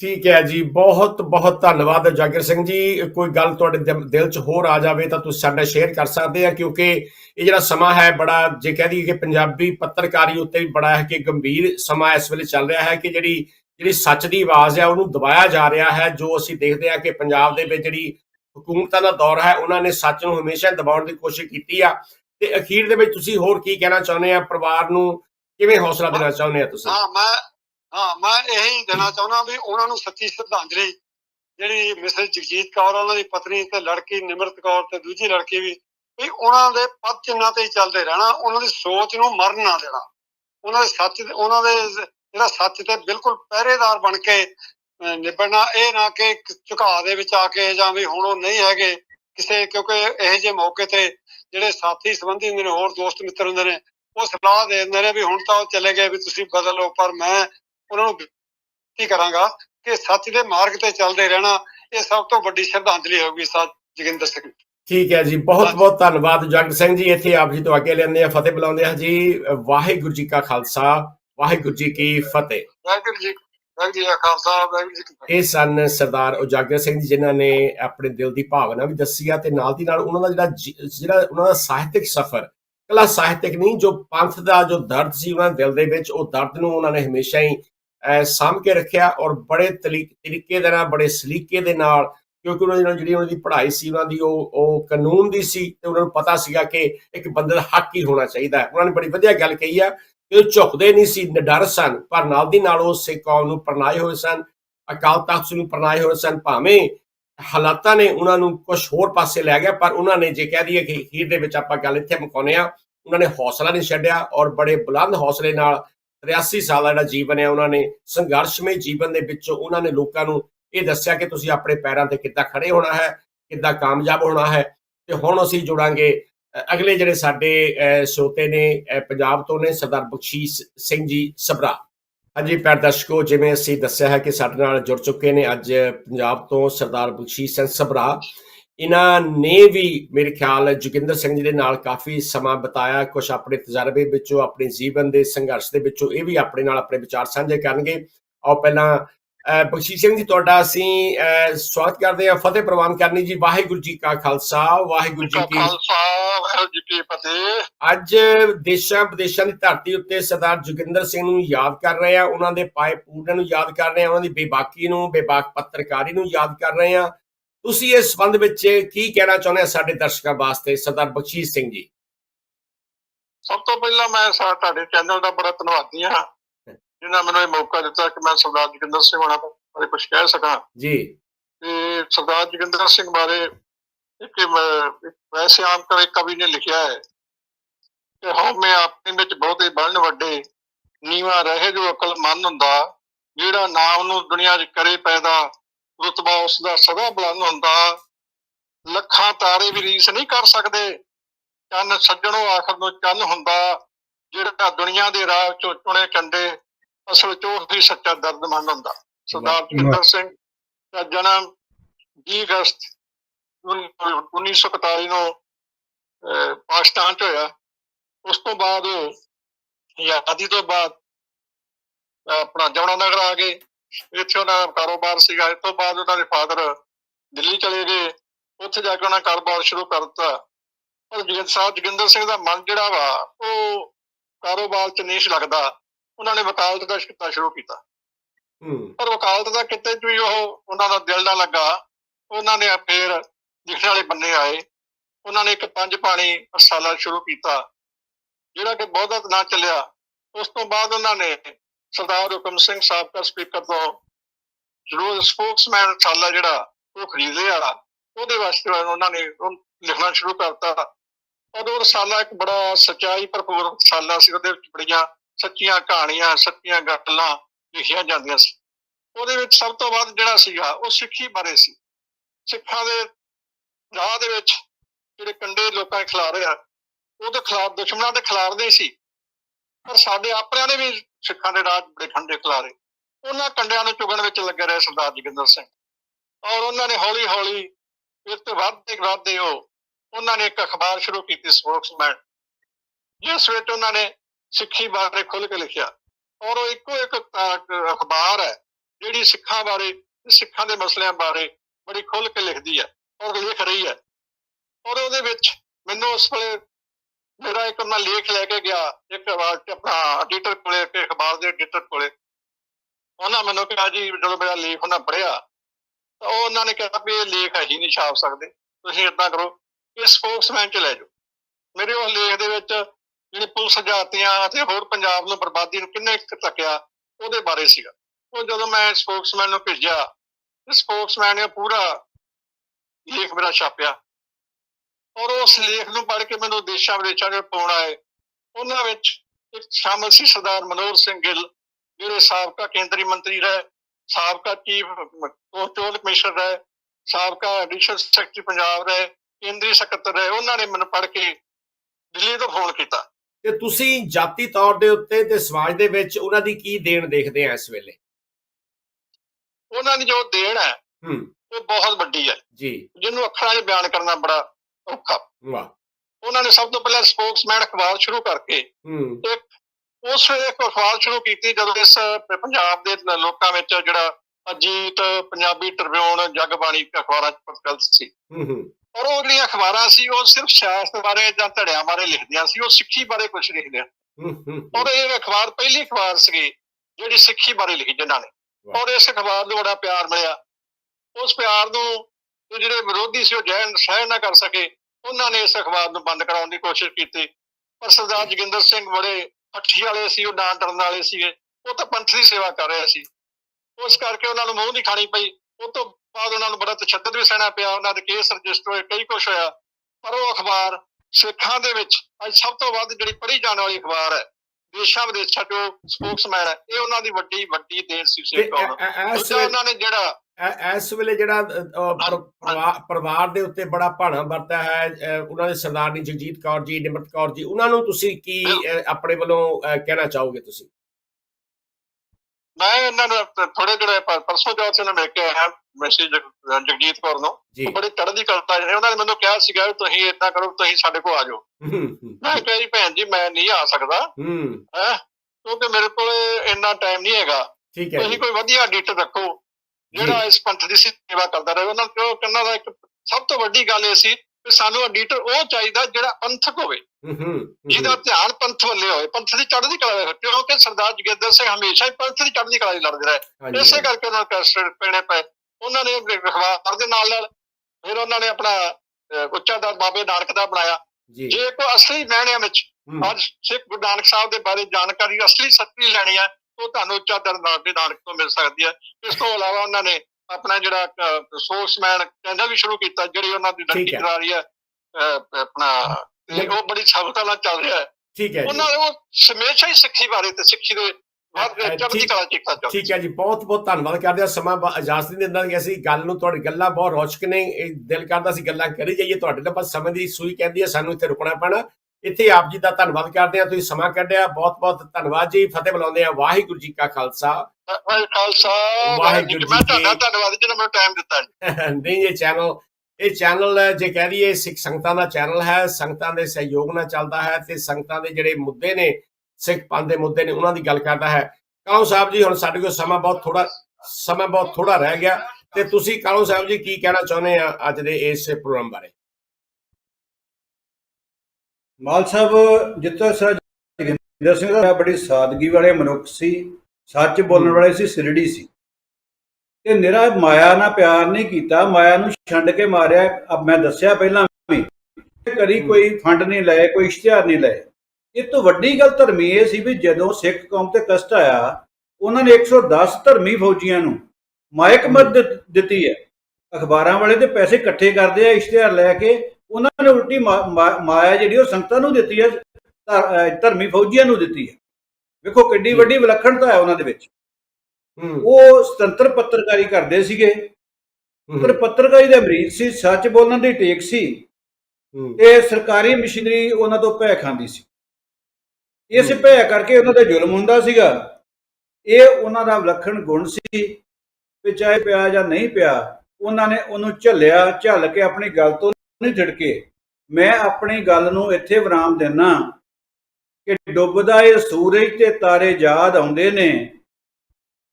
ਠੀਕ ਹੈ ਜੀ, ਬਹੁਤ ਬਹੁਤ ਧੰਨਵਾਦ ਜਾਗਰ ਸਿੰਘ ਜੀ। ਕੋਈ ਗੱਲ ਤੁਹਾਡੇ ਦਿਲ 'ਚ ਹੋਰ ਆ ਜਾਵੇ ਤਾਂ ਤੁਸੀਂ ਸਾਡੇ ਸ਼ੇਅਰ ਕਰ ਸਕਦੇ ਆ, ਕਿਉਂਕਿ ਇਹ ਜਿਹੜਾ ਸਮਾਂ ਹੈ ਬੜਾ, ਜੇ ਕਹਿ ਦਈਏ ਕਿ ਪੰਜਾਬੀ ਪੱਤਰਕਾਰੀ ਉੱਤੇ ਵੀ ਬੜਾ ਹੈ ਕਿ ਗੰਭੀਰ ਸਮਾਂ ਇਸ ਵੇਲੇ ਚੱਲ ਰਿਹਾ ਹੈ ਕਿ ਜਿਹੜੀ ਜਿਹੜੀ ਸੱਚ ਦੀ ਆਵਾਜ਼ ਹੈ ਉਹਨੂੰ ਦਬਾਇਆ ਜਾ ਰਿਹਾ ਹੈ, ਜੋ ਅਸੀਂ ਦੇਖਦੇ ਆ ਕਿ ਪੰਜਾਬ ਦੇ ਵਿੱਚ ਜਿਹੜੀ ਹਕੂਮਤਾਂ ਦਾ ਦੌਰ ਹੈ, ਉਹਨਾਂ ਨੇ ਸੱਚ ਨੂੰ ਹਮੇਸ਼ਾ ਦਬਾਉਣ ਦੀ ਕੋਸ਼ਿਸ਼ ਕੀਤੀ ਆ। ਤੇ ਅਖੀਰ ਦੇ ਵਿੱਚ ਤੁਸੀਂ ਹੋਰ ਕੀ ਕਹਿਣਾ ਚਾਹੁੰਦੇ ਆ, ਪਰਿਵਾਰ ਨੂੰ ਕਿਵੇਂ ਹੌਸਲਾ ਦੇਣਾ ਚਾਹੁੰਦੇ ਆ ਤੁਸੀਂ? ਹਾਂ, ਮੈਂ ਹਾਂ, ਮੈਂ ਇਹੀ ਦੇਣਾ ਚਾਹੁੰਦਾ ਵੀ ਉਹਨਾਂ ਨੂੰ ਸੱਚੀ ਸ਼ਰਧਾਂਜਲੀ ਜਿਹੜੀ ਮਿਸਰ ਜਗਜੀਤ ਕੌਰ ਉਹਨਾਂ ਦੀ ਪਤਨੀ ਤੇ ਲੜਕੀ ਨਿਮਰਤ ਕੌਰ ਤੇ ਦੂਜੀ ਲੜਕੀ ਵੀ ਵੀ ਉਹਨਾਂ ਦੇ ਪਦ ਚਿੰਨ੍ਹਾਂ ਤੇ ਹੀ ਚੱਲਦੇ ਰਹਿਣਾ, ਉਹਨਾਂ ਦੀ ਸੋਚ ਨੂੰ ਮਰਨ ਨਾ ਦੇਣਾ। ਉਹਨਾਂ ਦੇ ਸੱਚ ਉਹਨਾਂ ਦੇ ਜਿਹੜਾ ਸੱਚ ਤੇ ਬਿਲਕੁਲ ਪਹਿਰੇਦਾਰ ਬਣ ਕੇ, ਅਹ, ਨਿਭਣਾ, ਇਹ ਨਾ ਕਿ ਝੁਕਾ ਦੇ ਵਿੱਚ ਆ ਕੇ ਜਾਂ ਵੀ ਹੁਣ ਉਹ ਨਹੀਂ ਹੈਗੇ, ਕਿਸੇ, ਕਿਉਂਕਿ ਇਹੋ ਜਿਹੇ ਮੌਕੇ ਤੇ ਜਿਹੜੇ ਸਾਥੀ ਸੰਬੰਧੀ ਹੁੰਦੇ ਨੇ, ਹੋਰ ਦੋਸਤ ਮਿੱਤਰ ਹੁੰਦੇ ਨੇ, ਉਹ ਸਲਾਹ ਦੇ ਦਿੰਦੇ ਨੇ ਵੀ ਹੁਣ ਤਾਂ ਉਹ ਚਲੇ ਗਏ ਵੀ ਤੁਸੀਂ ਬਦਲੋ ਪਰ ਮੈਂ ਉਹਨਾਂ ਨੂੰ ਕੀ ਕਰਾਂਗਾ ਕਿ ਸੱਚ ਦੇ ਮਾਰਗ ਤੇ ਚੱਲਦੇ ਰਹਿਣਾ ਇਹ ਸਭ ਤੋਂ ਵੱਡੀ ਸ਼ਰਧਾਂਜਲੀ ਹੋਊਗੀ ਸਾ ਜੋਗਿੰਦਰ ਸਿੰਘ ਠੀਕ ਹੈ ਜੀ ਬਹੁਤ ਬਹੁਤ ਧੰਨਵਾਦ ਜਗਤ ਸਿੰਘ ਜੀ ਇੱਥੇ ਆਪ ਜੀ ਤੋਂ ਅੱਗੇ ਲੈਂਦੇ ਆ ਫਤਿਹ ਬੁਲਾਉਂਦੇ ਆ ਜੀ ਵਾਹਿਗੁਰੂ ਜੀ ਕਾ ਖਾਲਸਾ ਵਾਹਿਗੁਰੂ ਜੀ ਕੀ ਫਤਿਹ। ਵਾਹਿਗੁਰੂ ਜੀ ਇਹ ਸਨ ਸਰਦਾਰ ਉਜਾਗਰ ਸਿੰਘ ਜੀ ਜਿਨ੍ਹਾਂ ਨੇ ਆਪਣੇ ਦਿਲ ਦੀ ਭਾਵਨਾ ਵੀ ਦੱਸੀ ਆ ਤੇ ਨਾਲ ਦੀ ਨਾਲ ਉਹਨਾਂ ਦਾ ਜਿਹੜਾ ਜਿਹੜਾ ਉਹਨਾਂ ਦਾ ਸਾਹਿਤਿਕ ਸਫ਼ਰ ਕੱਲਾ ਸਾਹਿਤਿਕ ਨਹੀਂ ਜੋ ਪੰਥ ਦਾ ਜੋ ਦਰਦ ਸੀ ਉਹਨਾਂ ਦੇ ਦਿਲ ਦੇ ਵਿੱਚ ਉਹ ਦਰਦ ਨੂੰ ਉਹਨਾਂ ਨੇ ਹਮੇਸ਼ਾ ਹੀ ਸਾਂਭ ਕੇ ਰੱਖਿਆ ਔਰ ਬੜੇ ਤਲੀ- ਤਰੀਕੇ ਦੇ ਨਾਲ, ਬੜੇ ਸਲੀਕੇ ਦੇ ਨਾਲ, ਕਿਉਂਕਿ ਉਹਨਾਂ ਦੀ ਨਾਲ ਜਿਹੜੀ ਉਹਨਾਂ ਦੀ ਪੜ੍ਹਾਈ ਸੀ, ਉਹਨਾਂ ਦੀ ਉਹ ਉਹ ਕਾਨੂੰਨ ਦੀ ਸੀ, ਤੇ ਉਹਨਾਂ ਨੂੰ ਪਤਾ ਸੀਗਾ ਕਿ ਇੱਕ ਬੰਦੇ ਦਾ ਹੱਕ ਹੀ ਹੋਣਾ ਚਾਹੀਦਾ ਹੈ। ਉਹਨਾਂ ਨੇ ਬੜੀ ਵਧੀਆ ਗੱਲ ਕਹੀ ਆ ਕਿ ਉਹ ਝੁਕਦੇ ਨਹੀਂ ਸੀ, ਨਿਡਰ ਸਨ, ਪਰ ਨਾਲ ਦੀ ਨਾਲ ਉਹ ਸਿੱਖ ਕੌਮ ਨੂੰ ਪਰਨਾਏ ਹੋਏ ਸਨ, ਅਕਾਲ ਤਖਤ ਨੂੰ ਪਰਨਾਏ ਹੋਏ ਸਨ, ਭਾਵੇਂ ਹਾਲਾਤਾਂ ਨੇ ਉਹਨਾਂ ਨੂੰ ਕੁਝ ਹੋਰ ਪਾਸੇ ਲੈ ਗਿਆ, ਪਰ ਉਹਨਾਂ ਨੇ ਜੇ ਕਹਿ ਦਈਏ ਕਿ ਹੀਰ ਦੇ ਵਿੱਚ ਆਪਾਂ ਗੱਲ ਇੱਥੇ ਮੁਕਾਉਂਦੇ ਆ ਉਹਨਾਂ ਨੇ ਹੌਸਲਾ ਨਹੀਂ ਛੱਡਿਆ ਔਰ ਬੜੇ ਬੁਲੰਦ ਹੌਸਲੇ ਨਾਲ 83 ਸਾਲ ਦਾ ਜਿਹੜਾ ਜੀਵਨ ਹੈ ਉਹਨਾਂ ਨੇ ਸੰਘਰਸ਼ਮਈ ਜੀਵਨ ਦੇ ਵਿੱਚੋਂ ਉਹਨਾਂ ਨੇ ਲੋਕਾਂ ਨੂੰ ਇਹ ਦੱਸਿਆ ਕਿ ਤੁਸੀਂ ਆਪਣੇ ਪੈਰਾਂ ਤੇ ਕਿੱਦਾਂ ਖੜੇ ਹੋਣਾ ਹੈ ਕਿੱਦਾਂ ਕਾਮਯਾਬ ਹੋਣਾ ਹੈ ਤੇ ਹੁਣ ਅਸੀਂ ਜੁੜਾਂਗੇ ਅਗਲੇ ਜਿਹੜੇ ਸਾਡੇ ਅ, ਸਰੋਤੇ ਨੇ ਪੰਜਾਬ ਤੋਂ ਨੇ ਸਰਦਾਰ ਬਖਸ਼ੀਸ਼ ਸਿੰਘ ਜੀ ਸਬਰਾ ਹਾਂਜੀ ਪਿਆਰ ਦਰਸ਼ਕੋ ਜਿਵੇਂ ਅਸੀਂ ਦੱਸਿਆ ਹੈ ਕਿ ਸਾਡੇ ਨਾਲ ਜੁੜ ਚੁੱਕੇ ਨੇ ਅੱਜ ਪੰਜਾਬ ਤੋਂ ਸਰਦਾਰ ਬਖਸ਼ੀਸ਼ ਸਿੰਘ ਸਬਰਾ ਇਹਨਾਂ ਨੇ ਵੀ ਮੇਰੇ ਖਿਆਲ ਜੋਗਿੰਦਰ ਸਿੰਘ ਜੀ ਦੇ ਨਾਲ ਕਾਫੀ ਸਮਾਂ ਬਿਤਾਇਆ ਕੁਝ ਆਪਣੇ ਤਜਰਬੇ ਵਿੱਚੋਂ ਆਪਣੇ ਜੀਵਨ ਦੇ ਸੰਘਰਸ਼ ਦੇ ਵਿੱਚੋਂ ਇਹ ਵੀ ਆਪਣੇ ਨਾਲ ਆਪਣੇ ਵਿਚਾਰ ਸਾਂਝੇ ਕਰਨਗੇ। ਆਓ ਪਹਿਲਾਂ ਅਹ, ਬਖਸ਼ੀਸ਼ ਸਿੰਘ ਜੀ ਤੁਹਾਡਾ ਅਸੀਂ ਸਵਾਗਤ ਕਰਦੇ ਹਾਂ ਫਤਿਹ ਪ੍ਰਵਾਨ ਕਰਨੀ ਜੀ ਵਾਹਿਗੁਰੂ ਜੀ ਕਾ ਖਾਲਸਾ ਵਾਹਿਗੁਰੂ ਜੀ ਕੀ ਖਾਲਸਾ ਵਾਹਿਗੁਰੂ ਜੀ ਕੀ ਫਤਿਹ। ਅੱਜ ਦੇਸ਼ਾਂ ਵਿਦੇਸ਼ਾਂ ਦੀ ਧਰਤੀ ਉੱਤੇ ਸਰਦਾਰ ਜੋਗਿੰਦਰ ਸਿੰਘ ਨੂੰ ਯਾਦ ਕਰ ਰਹੇ ਆ ਉਹਨਾਂ ਦੇ ਪਾਏ ਪੂਰਨ ਨੂੰ ਯਾਦ ਕਰ ਰਹੇ ਆ ਉਹਨਾਂ ਦੀ ਬੇਬਾਕੀ ਨੂੰ ਬੇਬਾਕ ਪੱਤਰਕਾਰੀ ਨੂੰ ਯਾਦ ਕਰ ਰਹੇ ਆ ਤੁਸੀਂ ਇਸ ਸੰਬੰਧ ਵਿੱਚ ਕੀ ਕਹਿਣਾ ਚਾਹੁੰਦੇ ਆ ਸਾਡੇ ਦਰਸ਼ਕਾਂ ਵਾਸਤੇ ਸਰਦਾਰ ਬਖਸ਼ੀਸ਼ ਸਿੰਘ ਜੀ? ਸਭ ਤੋਂ ਪਹਿਲਾਂ ਮੈਂ ਤੁਹਾਡੇ ਚੈਨਲ ਦਾ ਬੜਾ ਧੰਨਵਾਦੀ ਹਾਂ ਜਿਨ੍ਹਾਂ ਮੈਨੂੰ ਇਹ ਮੌਕਾ ਦਿੱਤਾ ਕਿ ਮੈਂ ਸਰਦਾਰ ਜੋਗਿੰਦਰ ਸਿੰਘ ਹੋਣਾ ਬਾਰੇ ਕੁਝ ਕਹਿ ਸਕਾਂ। ਜੀ। ਤੇ ਸਰਦਾਰ ਜੋਗਿੰਦਰ ਸਿੰਘ ਬਾਰੇ ਇੱਕ ਵੈਸੇ ਆਮ ਕਰ ਕਵੀ ਨੇ ਲਿਖਿਆ ਹੈ ਕਿ ਹਉ ਮੈਂ ਆਪਣੇ ਵਿੱਚ ਬਹੁਤੇ ਬਲਨ ਵੱਡੇ ਨੀਵਾ ਰਹੇ ਜੋ ਅਕਲ ਮੰਨ ਹੁੰਦਾ ਜਿਹੜਾ ਨਾਮ ਨੂੰ ਦੁਨੀਆ 'ਚ ਕਰੇ ਪੈਦਾ ਰੁਤਬਾ ਉਸ ਦਾ ਸਦਾ ਬੁਲੰਦ ਹੁੰਦਾ। ਲੱਖਾਂ ਤਾਰੇ ਵੀ ਰੀਸ ਨਹੀਂ ਕਰ ਸਕਦੇ। ਚੰਨ ਸੱਜਣੋ ਆਖਰ ਨੂੰ ਚੰਨ ਹੁੰਦਾ ਜਿਹੜਾ ਦੁਨੀਆ ਦੇ ਰਾਹ ਚੋਂ ਚੁਣੇ ਕੰਡੇ ਅਸਲ ਚ ਉਹ ਹੀ ਸੱਚਾ ਦਰਦਮੰਦ ਹੁੰਦਾ। ਸਰਦਾਰ ਜੋਗਿੰਦਰ ਸਿੰਘ ਦਾ ਜਨਮ 20 ਅਗਸਤ 1941 ਨੂੰ ਪਾਕਿਸਤਾਨ ਚ ਹੋਇਆ। ਉਸ ਤੋਂ ਬਾਅਦ ਆਜ਼ਾਦੀ ਤੋਂ ਬਾਅਦ ਆਪਣਾ ਜਮਨਾ ਨਗਰ ਆ ਗਏ। ਇੱਥੇ ਉਹਨਾਂ ਦਾ ਕਾਰੋਬਾਰ ਸੀਗਾ। ਇਸ ਤੋਂ ਬਾਅਦ ਉਹਨਾਂ ਦੇ ਫਾਦਰ ਦਿੱਲੀ ਚਲੇ ਗਏ। ਉੱਥੇ ਜਾ ਕੇ ਉਹਨਾਂ ਕਾਰੋਬਾਰ ਸ਼ੁਰੂ ਕਰ ਦਿੱਤਾ। ਪਰ ਜੋਗਿੰਦਰ ਸਾਹਿਬ ਜੋਗਿੰਦਰ ਸਿੰਘ ਦਾ ਮਨ ਜਿਹੜਾ ਵਾ ਉਹ ਕਾਰੋਬਾਰ ਚ ਨਹੀਂ ਲੱਗਦਾ। ਉਹਨਾਂ ਨੇ ਵਕਾਲਤ ਦਾ ਕਿੱਤਾ ਸ਼ੁਰੂ ਕੀਤਾ। ਹੂੰ। ਪਰ ਵਕਾਲਤ ਦਾ ਕਿਤੇ ਚ ਵੀ ਉਹ ਉਹਨਾਂ ਦਾ ਦਿਲ ਨਾ ਲੱਗਾ। ਉਹਨਾਂ ਨੇ ਫੇਰ ਲਿਖਣ ਵਾਲੇ ਬੰਨੇ ਆਏ। ਉਹਨਾਂ ਨੇ ਇੱਕ ਪੰਜ ਪਾਣੀ ਰਸਾਲਾ ਸ਼ੁਰੂ ਕੀਤਾ ਜਿਹੜਾ ਕਿ ਬਹੁਤਾ ਨਾ ਚੱਲਿਆ। ਉਸ ਤੋਂ ਬਾਅਦ ਉਹਨਾਂ ਨੇ ਸਰਦਾਰ ਹੁਕਮ ਸਿੰਘ ਸਾਬਕਾ ਸਪੀਕਰ ਤੋਂ ਜ਼ਰੂਰ ਸਪੋਕਸਮੈਨ ਰਸਾਲਾ ਜਿਹੜਾ ਉਹ ਖਰੀਦ ਲਿਆ। ਉਹਦੇ ਵਾਸਤੇ ਉਹਨਾਂ ਨੇ ਲਿਖਣਾ ਸ਼ੁਰੂ ਕਰਤਾ। ਔਰ ਰਸਾਲਾ ਇੱਕ ਬੜਾ ਸੱਚਾਈ ਭਰਪੂਰ ਰਸਾਲਾ ਸੀ। ਉਹਦੇ ਵਿੱਚ ਬੜੀਆਂ ਸੱਚੀਆਂ ਕਹਾਣੀਆਂ, ਸੱਚੀਆਂ ਗੱਲਾਂ ਲਿਖੀਆਂ ਜਾਂਦੀਆਂ ਸੀ। ਉਹਦੇ ਵਿੱਚ ਸਭ ਤੋਂ ਵੱਧ ਜਿਹੜਾ ਸੀਗਾ, ਉਹ ਸਿੱਖੀ ਬਾਰੇ ਸੀ। ਸਿੱਖਾਂ ਦੇ ਰਾਹ ਦੇ ਵਿੱਚ ਜਿਹੜੇ ਕੰਡੇ ਲੋਕਾਂ ਦੇ ਖਿਲਾਫ ਰਿਹਾ ਉਹਦੇ ਖਿਲਾਫ ਦੁਸ਼ਮਣਾਂ ਦੇ ਖਿਲਾਰਦੇ ਨਹੀਂ ਸੀ। ਪਰ ਸਾਡੇ ਆਪਣਿਆਂ ਨੇ ਵੀ ਸਿੱਖਾਂ ਦੇ ਰਾਹ ਬੜੇ ਖੰਡੇ ਖਿਲਾਰੇ। ਉਹਨਾਂ ਕੰਡਿਆਂ ਨੂੰ ਚੁਗਣ ਵਿੱਚ ਲੱਗੇ ਰਹੇ ਸਰਦਾਰ ਜੋਗਿੰਦਰ ਸਿੰਘ। ਔਰ ਉਹਨਾਂ ਨੇ ਹੌਲੀ ਹੌਲੀ ਇਸ ਤੋਂ ਵੱਧਦੇ ਵੱਧਦੇ ਉਹ, ਉਹਨਾਂ ਨੇ ਇੱਕ ਅਖਬਾਰ ਸ਼ੁਰੂ ਕੀਤੀ ਸਪੋਕਸਮੈਨ, ਜਿਸ ਵਿੱਚ ਉਹਨਾਂ ਨੇ ਸਿੱਖੀ ਬਾਰੇ ਖੁੱਲ੍ਹ ਕੇ ਲਿਖਿਆ। ਔਰ ਉਹ ਇੱਕੋ ਇੱਕ ਅਖਬਾਰ ਹੈ, ਜਿਹੜੀ ਸਿੱਖਾਂ ਬਾਰੇ, ਸਿੱਖਾਂ ਦੇ ਮਸਲਿਆਂ ਬਾਰੇ ਬੜੀ ਖੁੱਲ੍ਹ ਕੇ ਲਿਖਦੀ ਹੈ, ਔਰ ਲਿਖ ਰਹੀ ਹੈ। ਔਰ ਉਹਦੇ ਵਿੱਚ ਮੈਨੂੰ ਉਸ ਵੇਲੇ ਮੇਰਾ ਇੱਕ ਮੈਂ ਲੇਖ ਲੈ ਕੇ ਗਿਆ, ਇੱਕ ਆਪਣਾ ਐਡੀਟਰ ਕੋਲੇ ਇੱਕ ਅਖਬਾਰ ਦੇ ਐਡੀਟਰ ਕੋਲੇ। ਉਹਨਾਂ ਮੈਨੂੰ ਕਿਹਾ ਜੀ, ਜਦੋਂ ਮੇਰਾ ਲੇਖ ਉਹਨਾਂ ਪੜ੍ਹਿਆ, ਤਾਂ ਉਹ ਉਹਨਾਂ ਨੇ ਕਿਹਾ ਵੀ ਇਹ ਲੇਖ ਅਸੀਂ ਨਹੀਂ ਛਾਪ ਸਕਦੇ। ਤੁਸੀਂ ਏਦਾਂ ਕਰੋ, ਇਹ ਸਪੋਕਸਮੈਨ ਚ ਲੈ ਜਾਓ। ਮੇਰੇ ਉਹ ਲੇਖ ਦੇ ਵਿੱਚ ਜਿਹੜੀ ਪੁਲਿਸ ਜਾਤੀਆਂ ਅਤੇ ਹੋਰ ਪੰਜਾਬ ਨੂੰ ਬਰਬਾਦੀ ਨੂੰ ਕਿੰਨੇ ਤੱਕਿਆ ਉਹਦੇ ਬਾਰੇ ਸੀਗਾ। ਉਹ ਜਦੋਂ ਮੈਂ ਸਪੋਕਸਮੈਨ ਨੂੰ ਭੇਜਿਆ ਸਪੋਕਸਮੈਨ ਨੇ ਪੂਰਾ ਲੇਖ ਮੇਰਾ ਛਾਪਿਆ। ਔਰ ਉਸ ਲੇਖ ਨੂੰ ਪੜ੍ਹ ਕੇ ਮੈਨੂੰ ਦੇਸ਼ਾਂ ਵਿਦੇਸ਼ਾਂ ਦੇ ਪਾਉਣ ਆਏ। ਉਹਨਾਂ ਵਿੱਚ ਇੱਕ ਸ਼ਾਮਲ ਸੀ ਸਰਦਾਰ ਮਨੋਹਰ ਸਿੰਘ ਗਿੱਲ ਜਿਹੜੇ ਸਾਬਕਾ ਕੇਂਦਰੀ ਮੰਤਰੀ ਰਹੇ ਸਾਬਕਾ ਚੀਫ ਚੋਣ ਕਮਿਸ਼ਨਰ ਰਹੇ ਸਾਬਕਾ ਐਡੀਸ਼ਨਲ ਸੈਕਟਰੀ ਪੰਜਾਬ ਰਹੇ ਕੇਂਦਰੀ ਸਕੱਤਰ ਰਹੇ ਉਹਨਾਂ ਨੇ ਮੈਨੂੰ ਪੜ੍ਹ ਕੇ ਦਿੱਲੀ ਤੋਂ ਫੋਨ ਕੀਤਾ। ਤੇ ਤੁਸੀਂ ਜਾਤੀ ਤੌਰ ਦੇ ਉੱਤੇ ਤੇ ਸਮਾਜ ਦੇ ਵਿੱਚ ਉਹਨਾਂ ਦੀ ਕੀ ਦੇਣ ਦੇਖਦੇ ਆ ਇਸ ਵੇਲੇ? ਉਹਨਾਂ ਦੀ ਜੋ ਦੇਣ ਹੈ ਹੂੰ। ਉਹ ਬਹੁਤ ਵੱਡੀ ਹੈ। ਜੀ। ਜਿਹਨੂੰ ਅੱਖਰਾਂ 'ਚ ਬਿਆਨ ਕਰਨਾ ਬੜਾ ਔਖਾ ਵਾਹ। ਉਹਨਾਂ ਨੇ ਸਭ ਤੋਂ ਪਹਿਲਾਂ ਸਪੋਕਸਮੈਨ ਅਖਬਾਰ ਸ਼ੁਰੂ ਕਰਕੇ ਹੂੰ। ਉਸ ਵੇਲੇ ਇੱਕ ਅਖਬਾਰ ਸ਼ੁਰੂ ਕੀਤੀ ਜਦੋਂ ਇਸ ਪੰਜਾਬ ਦੇ ਲੋਕਾਂ ਵਿੱਚ ਜਿਹੜਾ ਅਜੀਤ ਪੰਜਾਬੀ ਟ੍ਰਿਬਿਊਨ ਜਗਬਾਣੀ ਅਖਬਾਰਾਂ ਚ ਪ੍ਰਚਲਿਤ ਸੀ। ਹੂੰ ਹੂੰ। ਔਰ ਉਹ ਜਿਹੜੀਆਂ ਅਖਬਾਰਾਂ ਸੀ ਉਹ ਸਿਰਫ ਸਿਆਸਤ ਬਾਰੇ ਜਾਂ ਧੜਿਆਂ ਬਾਰੇ ਲਿਖਦੀਆਂ ਸੀ ਉਹ ਸਿੱਖੀ ਬਾਰੇ ਕੁਝ ਲਿਖਦੇ ਹੂੰ ਹੂੰ ਔਰ ਇਹ ਅਖਬਾਰ ਪਹਿਲੀ ਅਖਬਾਰ ਸੀਗੀ ਜਿਹੜੀ ਸਿੱਖੀ ਬਾਰੇ ਲਿਖੀ ਜਿਨ੍ਹਾਂ ਨੇ। ਔਰ ਇਸ ਅਖਬਾਰ ਨੂੰ ਬੜਾ ਪਿਆਰ ਮਿਲਿਆ। ਉਸ ਪਿਆਰ ਨੂੰ ਤੇ ਜਿਹੜੇ ਵਿਰੋਧੀ ਸੀ ਉਹ ਜਹਿਨ ਸਹਿਣ ਨਾ ਕਰ ਸਕੇ ਉਹਨਾਂ ਨੇ ਇਸ ਅਖਬਾਰ ਨੂੰ ਬੰਦ ਕਰਾਉਣ ਦੀ ਕੋਸ਼ਿਸ਼ ਕੀਤੀ। ਪਰ ਸਰਦਾਰ ਜੋਗਿੰਦਰ ਸਿੰਘ ਬੜੇ ਹੱਠੀ ਵਾਲੇ ਸੀ ਉਹ ਡਾਂਟ ਡਰਨ ਵਾਲੇ ਸੀਗੇ ਉਹ ਤਾਂ ਪੰਥ ਦੀ ਸੇਵਾ ਕਰ ਰਹੇ ਸੀ। ਉਸ ਕਰਕੇ ਉਹਨਾਂ ਨੂੰ ਮੂੰਹ ਨਹੀਂ ਖਾਣੀ ਪਈ। ਉਹ ਤੋਂ ਬਾਅਦ ਉਹਨਾਂ ਨੂੰ ਬੜਾ ਤਸ਼ੱਦਦ ਵੀ ਸਹਿਣਾ ਪਿਆ ਉਹਨਾਂ ਦੇ ਕੇਸ ਰਜਿਸਟਰ ਹੋਏ ਕਈ ਕੁਛ ਹੋਇਆ। ਪਰ ਉਹ ਅਖਬਾਰ ਸਿੱਖਾਂ ਦੇ ਵਿੱਚ ਅੱਜ ਸਭ ਤੋਂ ਵੱਧ ਜਿਹੜੀ ਪੜ੍ਹੀ ਜਾਣ ਵਾਲੀ ਅਖਬਾਰ ਹੈ ਦੇਸ਼ਾਂ ਵਿਦੇਸ਼ਾਂ ਚੋਂ ਸਪੋਕਸਮੈਨ ਹੈ ਇਹ ਉਹਨਾਂ ਦੀ ਵੱਡੀ ਵੱਡੀ ਦੇਣ ਸੀ ਸਿੱਖ ਉਹਨਾਂ ਨੇ ਜਿਹੜਾ ਇਸ ਵੇਲੇ ਜਿਹੜਾ ਪਰਿਵਾਰ ਦੇ ਉੱਤੇ ਬੜਾ ਭਾਣਾ ਵਰਤਾ ਹੈ ਉਹਨਾਂ ਦੇ ਸਰਦਾਰਨੀ ਜਗਜੀਤ ਕੌਰ ਜੀ ਨਿਮਰਤ ਕੌਰ ਜੀ ਉਹਨਾਂ ਨੂੰ ਤੁਸੀਂ ਕੀ ਆਪਣੇ ਵੱਲੋਂ ਕਹਿਣਾ ਚਾਹੋਗੇ ਤੁਸੀਂ? ਮੈਂ ਇਹਨਾਂ ਨੂੰ ਥੋੜੇ ਜਿਹੜੇ ਪਰਸੋਂ ਜੋਤ ਨੂੰ ਮਿਲ ਕੇ ਆਇਆ ਮੈਸੇਜ ਜਗਜੀਤ ਕੌਰ ਨੂੰ ਜੀ। ਬੜੀ ਚੜ੍ਹਦੀ ਕਲਤਾ ਜਿਹੜੇ ਉਹਨਾਂ ਨੇ ਮੈਨੂੰ ਕਿਹਾ ਸੀਗਾ ਤੁਸੀਂ ਏਦਾਂ ਕਰੋ ਤੁਸੀਂ ਸਾਡੇ ਕੋਲ ਆ ਜਾਓ। ਮੈਂ ਕਿਹਾ ਜੀ ਭੈਣ ਜੀ ਮੈਂ ਨਹੀਂ ਆ ਸਕਦਾ। ਹੂੰ। ਕਿਉਂਕਿ ਮੇਰੇ ਕੋਲ ਇੰਨਾ ਟਾਈਮ ਨਹੀਂ ਹੈਗਾ। ਠੀਕ ਹੈ ਤੁਸੀਂ ਜੀ। ਕੋਈ ਵਧੀਆ ਐਡੀਟਰ ਰੱਖੋ। ਜਿਹੜਾ ਇਸ ਪੰਥ ਦੀ ਸੇਵਾ ਕਰਦਾ ਰਹੇ ਉਹਨਾਂ ਨੂੰ ਕਿੰਨਾ ਦਾ ਇੱਕ ਸਭ ਤੋਂ ਵੱਡੀ ਗੱਲ ਇਹ ਸੀ ਕਿ ਸਾਨੂੰ ਐਡੀਟਰ ਉਹ ਚਾਹੀਦਾ ਜਿਹੜਾ ਪੰਥਕ ਹੋਵੇ ਜਿਹਦਾ ਧਿਆਨ ਪੰਥ ਵੱਲੇ ਹੋਵੇ ਪੰਥ ਦੀ ਚੜ੍ਹਦੀ ਕਲਾ ਹੋਵੇ ਕਿਉਂਕਿ ਸਰਦਾਰ ਜਗਿੰਦਰ ਸਿੰਘ ਹਮੇਸ਼ਾ ਹੀ ਪੰਥ ਦੀ ਚੜ੍ਹਦੀ ਕਲਾ ਲਈ ਲੜਦੇ ਰਹੇ। ਇਸੇ। ਕਰਕੇ ਉਹਨਾਂ ਨੂੰ ਕਸ਼ਟ ਪੈਣੇ ਪਏ। ਉਹਨਾਂ ਨੇ ਅਖਬਾਰ ਦੇ ਨਾਲ ਨਾਲ ਫਿਰ ਉਹਨਾਂ ਨੇ ਆਪਣਾ ਉੱਚਾ ਦਰ ਬਾਬੇ ਨਾਨਕ ਦਾ ਬਣਾਇਆ। ਜੀ। ਕੋਈ ਅਸਲੀ ਮੈਣਿਆਂ ਵਿੱਚ ਅੱਜ ਸਿੱਖ ਗੁਰੂ ਨਾਨਕ ਸਾਹਿਬ ਦੇ ਬਾਰੇ ਜਾਣਕਾਰੀ ਅਸਲੀ ਸੱਚੀ ਲੈਣੀ ਹੈ ਉਹ ਤੁਹਾਨੂੰ ਉੱਚਾ ਦਰ ਬਾਬੇ ਨਾਨਕ ਤੋਂ ਮਿਲ ਸਕਦੀ ਹੈ। ਇਸ ਤੋਂ ਇਲਾਵਾ ਉਹਨਾਂ ਨੇ ਆਪਣਾ ਜਿਹੜਾ ਸੋਰਸਮੈਨ ਚੈਨਲ ਵੀ ਸ਼ੁਰੂ ਕੀਤਾ ਜਿਹੜੀ ਉਹਨਾਂ ਦੀ ਲੜਕੀ। ਚਲਾ ਰਹੀ ਹੈ ਆਪਣਾ ਉਹ ਬੜੀ ਸਫਲਤਾ ਨਾਲ ਚੱਲ ਰਿਹਾ ਹੈ। ਠੀਕ ਹੈ ਜੀ। ਉਹਨਾਂ ਨੇ ਉਹ ਹਮੇਸ਼ਾ ਹੀ ਸਿੱਖੀ ਬਾਰੇ ਤੇ ਸਿੱਖੀ ਦੇ ਠੀਕ- ਹੈ ਜੀ। ਬਹੁਤ ਬਹੁਤ ਧੰਨਵਾਦ ਕਰਦੇ ਹਾਂ। ਸਮਾਂ ਇਜਾਜ਼ਤ ਨਹੀਂ ਦਿੰਦਾ ਕਿ ਅਸੀਂ ਗੱਲ ਨੂੰ ਤੁਹਾਡੀ ਗੱਲਾਂ ਬਹੁਤ ਰੌਚਕ ਨੇ। ਦਿਲ ਕਰਦਾ ਸੀ ਗੱਲਾਂ ਕਰੀ ਜਾਈਏ। ਤੁਹਾਡੇ ਨਾਲ ਬਸ ਸਮੇਂ ਦੀ ਸੂਈ ਕਹਿੰਦੀ ਹੈ ਸਾਨੂੰ ਇੱਥੇ ਰੁਕਣਾ ਪੈਣਾ। ਇੱਥੇ ਆਪ ਜੀ ਦਾ ਧੰਨਵਾਦ ਕਰਦੇ ਹਾਂ ਤੁਸੀਂ ਸਮਾਂ ਕੱਢਿਆ ਬਹੁਤ ਬਹੁਤ ਧੰਨਵਾਦ ਜੀ ਫਤਿਹ ਬੁਲਾਉਂਦੇ ਆ ਵਾਹਿਗੁਰੂ ਜੀ ਕਾ ਖਾਲਸਾ। ਵਾਹਿਗੁਰੂ ਖਾਲਸਾ ਵਾਹਿਗੁਰੂ ਜੀ ਮੈਂ ਤੁਹਾਡਾ ਧੰਨਵਾਦ ਜਿਹਨੇ ਮੈਨੂੰ ਟਾਈਮ ਦਿੱਤਾ। ਨਹੀਂ ਇਹ ਚੈਨਲ ਇਹ ਚੈਨਲ ਜੇ ਕਹਿ ਦਈਏ ਸਿੱਖ ਸੰਗਤਾਂ ਦਾ ਚੈਨਲ ਹੈ ਸੰਗਤਾਂ ਦੇ ਸਹਿਯੋਗ ਨਾਲ ਚੱਲਦਾ ਹੈ ਤੇ ਸੰਗਤਾਂ ਦੇ ਜਿਹੜੇ ਮੁੱਦੇ ਨੇ ਸਿੱਖ ਪੰਥ ਦੇ ਮੁੱਦੇ ਨੇ ਉਹਨਾਂ ਦੀ ਗੱਲ ਕਰਦਾ ਹੈ। ਕਾਲੂ ਸਾਹਿਬ ਜੀ ਹੁਣ ਸਾਡੇ ਕੋਲ ਸਮਾਂ ਬਹੁਤ ਥੋੜਾ ਸਮਾਂ ਬਹੁਤ ਥੋੜਾ ਰਹਿ ਗਿਆ ਤੇ ਤੁਸੀਂ ਕਾਲੂ ਸਾਹਿਬ ਜੀ ਕੀ ਕਹਿਣਾ ਚਾਹੁੰਦੇ ਆ ਅੱਜ ਦੇ ਇਸ ਪ੍ਰੋਗਰਾਮ ਬਾਰੇ? ਮਾਲ ਸਾਹਿਬ ਜਿੱਤੋ ਸਰ ਜਗਿੰਦਰ ਸਿੰਘ ਦਾ ਬੜੀ ਸਾਦਗੀ ਵਾਲੇ ਮਨੁੱਖ ਸੀ, ਸੱਚ ਬੋਲਣ ਵਾਲੇ ਸੀ, ਸਿਰੜੀ ਸੀ। ਤੇ ਨਿਰਾ ਮਾਇਆ ਨਾਲ ਪਿਆਰ ਨਹੀਂ ਕੀਤਾ, ਮਾਇਆ ਨੂੰ ਛੰਡ ਕੇ ਮਾਰਿਆ। ਅਬ ਮੈਂ ਦੱਸਿਆ ਪਹਿਲਾਂ ਵੀ ਕਦੀ ਕੋਈ ਫੰਡ ਨਹੀਂ ਲਏ, ਕੋਈ ਇਸ਼ਤਿਹਾਰ ਨਹੀਂ ਲਏ। ਇਹ ਤੋਂ ਵੱਡੀ ਗੱਲ ਧਰਮੀ ਇਹ ਸੀ ਵੀ ਜਦੋਂ ਸਿੱਖ ਕੌਮ ਤੇ ਕਸ਼ਟ ਆਇਆ, ਉਹਨਾਂ ਨੇ 110 ਧਰਮੀ ਫੌਜੀਆਂ ਨੂੰ ਮਾਇਕ ਮਦਦ ਦਿੱਤੀ ਹੈ। ਅਖਬਾਰਾਂ ਵਾਲੇ ਤੇ ਪੈਸੇ ਇਕੱਠੇ ਕਰਦੇ ਆ, ਇਸ਼ਤਿਹਾਰ ਲੈ ਕੇ ਉਹਨਾਂ ਨੇ ਉਲਟੀ ਮਾਇਆ ਜਿਹੜੀ ਉਹ ਸੰਗਤਾਂ ਨੂੰ ਦਿੱਤੀ ਹੈ ਧਰਮੀ ਫੌਜੀਆਂ ਨੂੰ ਦਿੱਤੀ ਹੈ। ਵੇਖੋ ਕਿੰਨੀ ਵੱਡੀ ਵਿਲੱਖਣਤਾ ਹੈ ਉਹਨਾਂ ਦੇ ਵਿੱਚ। ਉਹ ਸੁਤੰਤਰ ਪੱਤਰਕਾਰੀ ਕਰਦੇ ਸੀਗੇ। ਪਰ ਪੱਤਰਕਾਰੀ ਦੇ ਮਰੀਜ਼ ਸੀ ਸੱਚ ਬੋਲਣ ਦੀ ਟੇਕ ਸੀ। ਤੇ ਸਰਕਾਰੀ ਮਸ਼ੀਨਰੀ ਉਹਨਾਂ ਤੋਂ ਭੈ ਖਾਂਦੀ ਸੀ। ਇਸ। ਭੈ ਕਰਕੇ ਉਹਨਾਂ ਤੇ ਜ਼ੁਲਮ ਹੁੰਦਾ ਸੀਗਾ। ਇਹ ਉਹਨਾਂ ਦਾ ਵਿਲੱਖਣ ਗੁਣ ਸੀ ਵੀ ਚਾਹੇ ਪਿਆ ਜਾਂ ਨਹੀਂ ਪਿਆ ਉਹਨਾਂ ਨੇ ਉਹਨੂੰ ਝੱਲਿਆ ਝੱਲ ਕੇ ਆਪਣੀ ਗੱਲ ਤੋਂ ਝਿੜਕੇ। ਮੈਂ ਆਪਣੀ ਗੱਲ ਨੂੰ ਇੱਥੇ ਵਿਰਾਮ ਦਿੰਨਾ ਕਿ ਡੁੱਬਦਾ ਇਹ ਸੂਰਜ ਤੇ ਤਾਰੇ ਯਾਦ ਆਉਂਦੇ ਨੇ।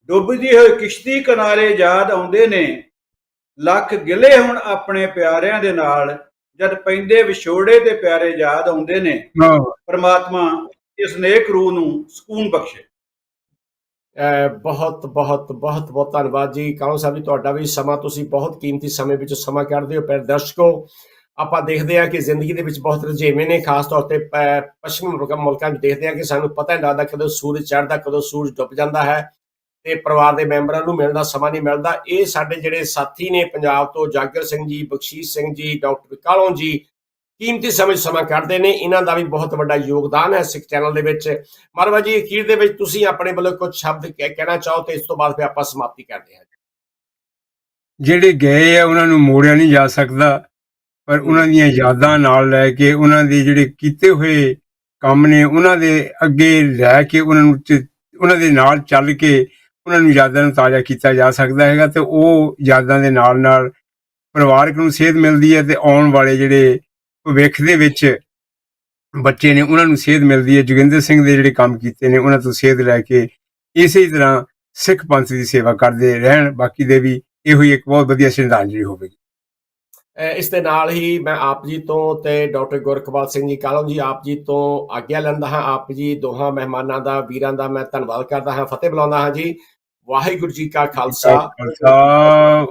ਡੁੱਬਦੀ ਹੋਈ ਕਿਸ਼ਤੀ ਕਿਨਾਰੇ ਯਾਦ ਆਉਂਦੇ ਨੇ। ਲੱਖ ਗਿਲੇ ਹੁਣ ਆਪਣੇ ਪਿਆਰਿਆਂ ਦੇ ਨਾਲ ਜਦ ਪੈਂਦੇ ਵਿਛੋੜੇ ਤੇ ਪਿਆਰੇ ਯਾਦ ਆਉਂਦੇ ਨੇ। ਹਾਂ। ਪਰਮਾਤਮਾ ਇਸ ਨੇਕ ਰੂਹ ਨੂੰ ਸਕੂਨ ਬਖਸ਼ੇ। ਬਹੁਤ ਬਹੁਤ ਬਹੁਤ ਬਹੁਤ ਧੰਨਵਾਦ ਜੀ। ਕਾਲੋ ਸਾਹਿਬ ਜੀ, ਤੁਹਾਡਾ ਵੀ ਸਮਾਂ, ਤੁਸੀਂ ਬਹੁਤ ਕੀਮਤੀ ਸਮੇਂ ਵਿੱਚ ਸਮਾਂ ਕੱਢਦੇ ਹੋ। ਪਰ ਦਰਸ਼ਕੋ, ਆਪਾਂ ਦੇਖਦੇ ਹਾਂ ਕਿ ਜ਼ਿੰਦਗੀ ਦੇ ਵਿੱਚ ਬਹੁਤ ਰੁਝੇਵੇਂ ਨੇ, ਖਾਸ ਤੌਰ ਤੇ ਪ- ਪੱਛਮੀ ਮੁਲਕਾਂ ਮੁਲਕਾਂ ਵਿੱਚ ਦੇਖਦੇ ਹਾਂ ਕਿ ਸਾਨੂੰ ਪਤਾ ਨਹੀਂ ਲੱਗਦਾ ਕਦੋਂ ਸੂਰਜ ਚੜ੍ਹਦਾ, ਕਦੋਂ ਸੂਰਜ ਡੁੱਬ ਜਾਂਦਾ ਹੈ ਤੇ ਪਰਿਵਾਰ ਦੇ ਮੈਂਬਰਾਂ ਨੂੰ ਮਿਲਣ ਦਾ ਸਮਾਂ ਨਹੀਂ ਮਿਲਦਾ। ਇਹ ਸਾਡੇ ਜਿਹੜੇ ਸਾਥੀ ਨੇ, ਪੰਜਾਬ ਤੋਂ ਜਾਗਰ ਸਿੰਘ ਜੀ, ਬਖਸ਼ੀਸ਼ ਸਿੰਘ ਜੀ, ਡਾਕਟਰ ਕਾਲੋਂ ਜੀ ਕੀਮਤੀ ਸਮੇਂ ਸਮਾਂ ਕੱਢਦੇ ਨੇ। ਇਹਨਾਂ ਦਾ ਵੀ ਬਹੁਤ ਵੱਡਾ ਯੋਗਦਾਨ ਹੈ ਸਿੱਖ ਚੈਨਲ ਦੇ ਵਿੱਚ। ਮਰਵਾ ਜੀ ਅਖੀਰ ਦੇ ਵਿੱਚ ਤੁਸੀਂ ਆਪਣੇ ਵੱਲੋਂ ਕੁਝ ਸ਼ਬਦ ਕਹਿ- ਕਹਿਣਾ ਚਾਹੋ ਤੇ ਇਸ ਤੋਂ ਬਾਅਦ ਫਿਰ ਆਪਾਂ ਸਮਾਪਤੀ ਕਰਦੇ ਹਾਂ। ਜਿਹੜੇ ਗਏ ਆ, ਉਹਨਾਂ ਨੂੰ ਮੋੜਿਆ ਨਹੀਂ ਜਾ ਸਕਦਾ। ਪਰ ਉਹਨਾਂ ਦੀਆਂ ਯਾਦਾਂ ਨਾਲ ਲੈ ਕੇ, ਉਹਨਾਂ ਦੇ ਜਿਹੜੇ ਕੀਤੇ ਹੋਏ ਕੰਮ ਨੇ, ਉਹਨਾਂ ਦੇ ਅੱਗੇ ਲੈ ਕੇ, ਉਹਨਾਂ ਨੂੰ ਉਹਨਾਂ ਦੇ ਨਾਲ ਚੱਲ ਕੇ, ਉਹਨਾਂ ਨੂੰ ਯਾਦਾਂ ਨੂੰ ਤਾਜ਼ਾ ਕੀਤਾ ਜਾ ਸਕਦਾ ਹੈਗਾ ਤੇ ਉਹ ਯਾਦਾਂ ਦੇ ਨਾਲ ਨਾਲ ਪਰਿਵਾਰਕ ਨੂੰ ਸੇਧ ਮਿਲਦੀ ਹੈ ਤੇ ਆਉਣ ਵਾਲੇ ਜਿਹੜੇ ਭਵਿੱਖ ਦੇ ਵਿੱਚ ਬੱਚੇ ਨੇ ਉਹਨਾਂ ਨੂੰ ਸੇਧ ਮਿਲਦੀ ਹੈ। ਜੋਗਿੰਦਰ ਸਿੰਘ ਦੇ ਜਿਹੜੇ ਕੰਮ ਕੀਤੇ ਨੇ ਉਹਨਾਂ ਤੋਂ ਸੇਧ ਲੈ ਕੇ ਇਸੇ ਤਰ੍ਹਾਂ ਸਿੱਖ ਪੰਥ ਦੀ ਸੇਵਾ ਕਰਦੇ ਰਹਿਣ। ਬਾਕੀ ਦੇ ਵੀ ਇਹੋ ਹੀ ਇੱਕ ਬਹੁਤ ਵਧੀਆ ਸ਼ਰਧਾਂਜਲੀ ਹੋਵੇਗੀ। ਇਸ ਦੇ ਨਾਲ ਹੀ ਮੈਂ ਆਪ ਜੀ ਤੋਂ ਤੇ ਡਾਕਟਰ ਗੁਰਕਵਾਲ ਸਿੰਘ ਜੀ ਕਾਲੋਂ ਜੀ ਆਪ ਜੀ ਤੋਂ ਆਗਿਆ ਲੈਂਦਾ ਹਾਂ। ਆਪ ਜੀ ਦੋਹਾਂ ਮਹਿਮਾਨਾਂ ਦਾ ਵੀਰਾਂ ਦਾ ਮੈਂ ਧੰਨਵਾਦ ਕਰਦਾ ਹਾਂ। ਫਤਿਹ ਬੁਲਾਉਂਦਾ ਹਾਂ ਜੀ। ਵਾਹਿਗੁਰੂ ਜੀ ਕਾ ਖਾਲਸਾ।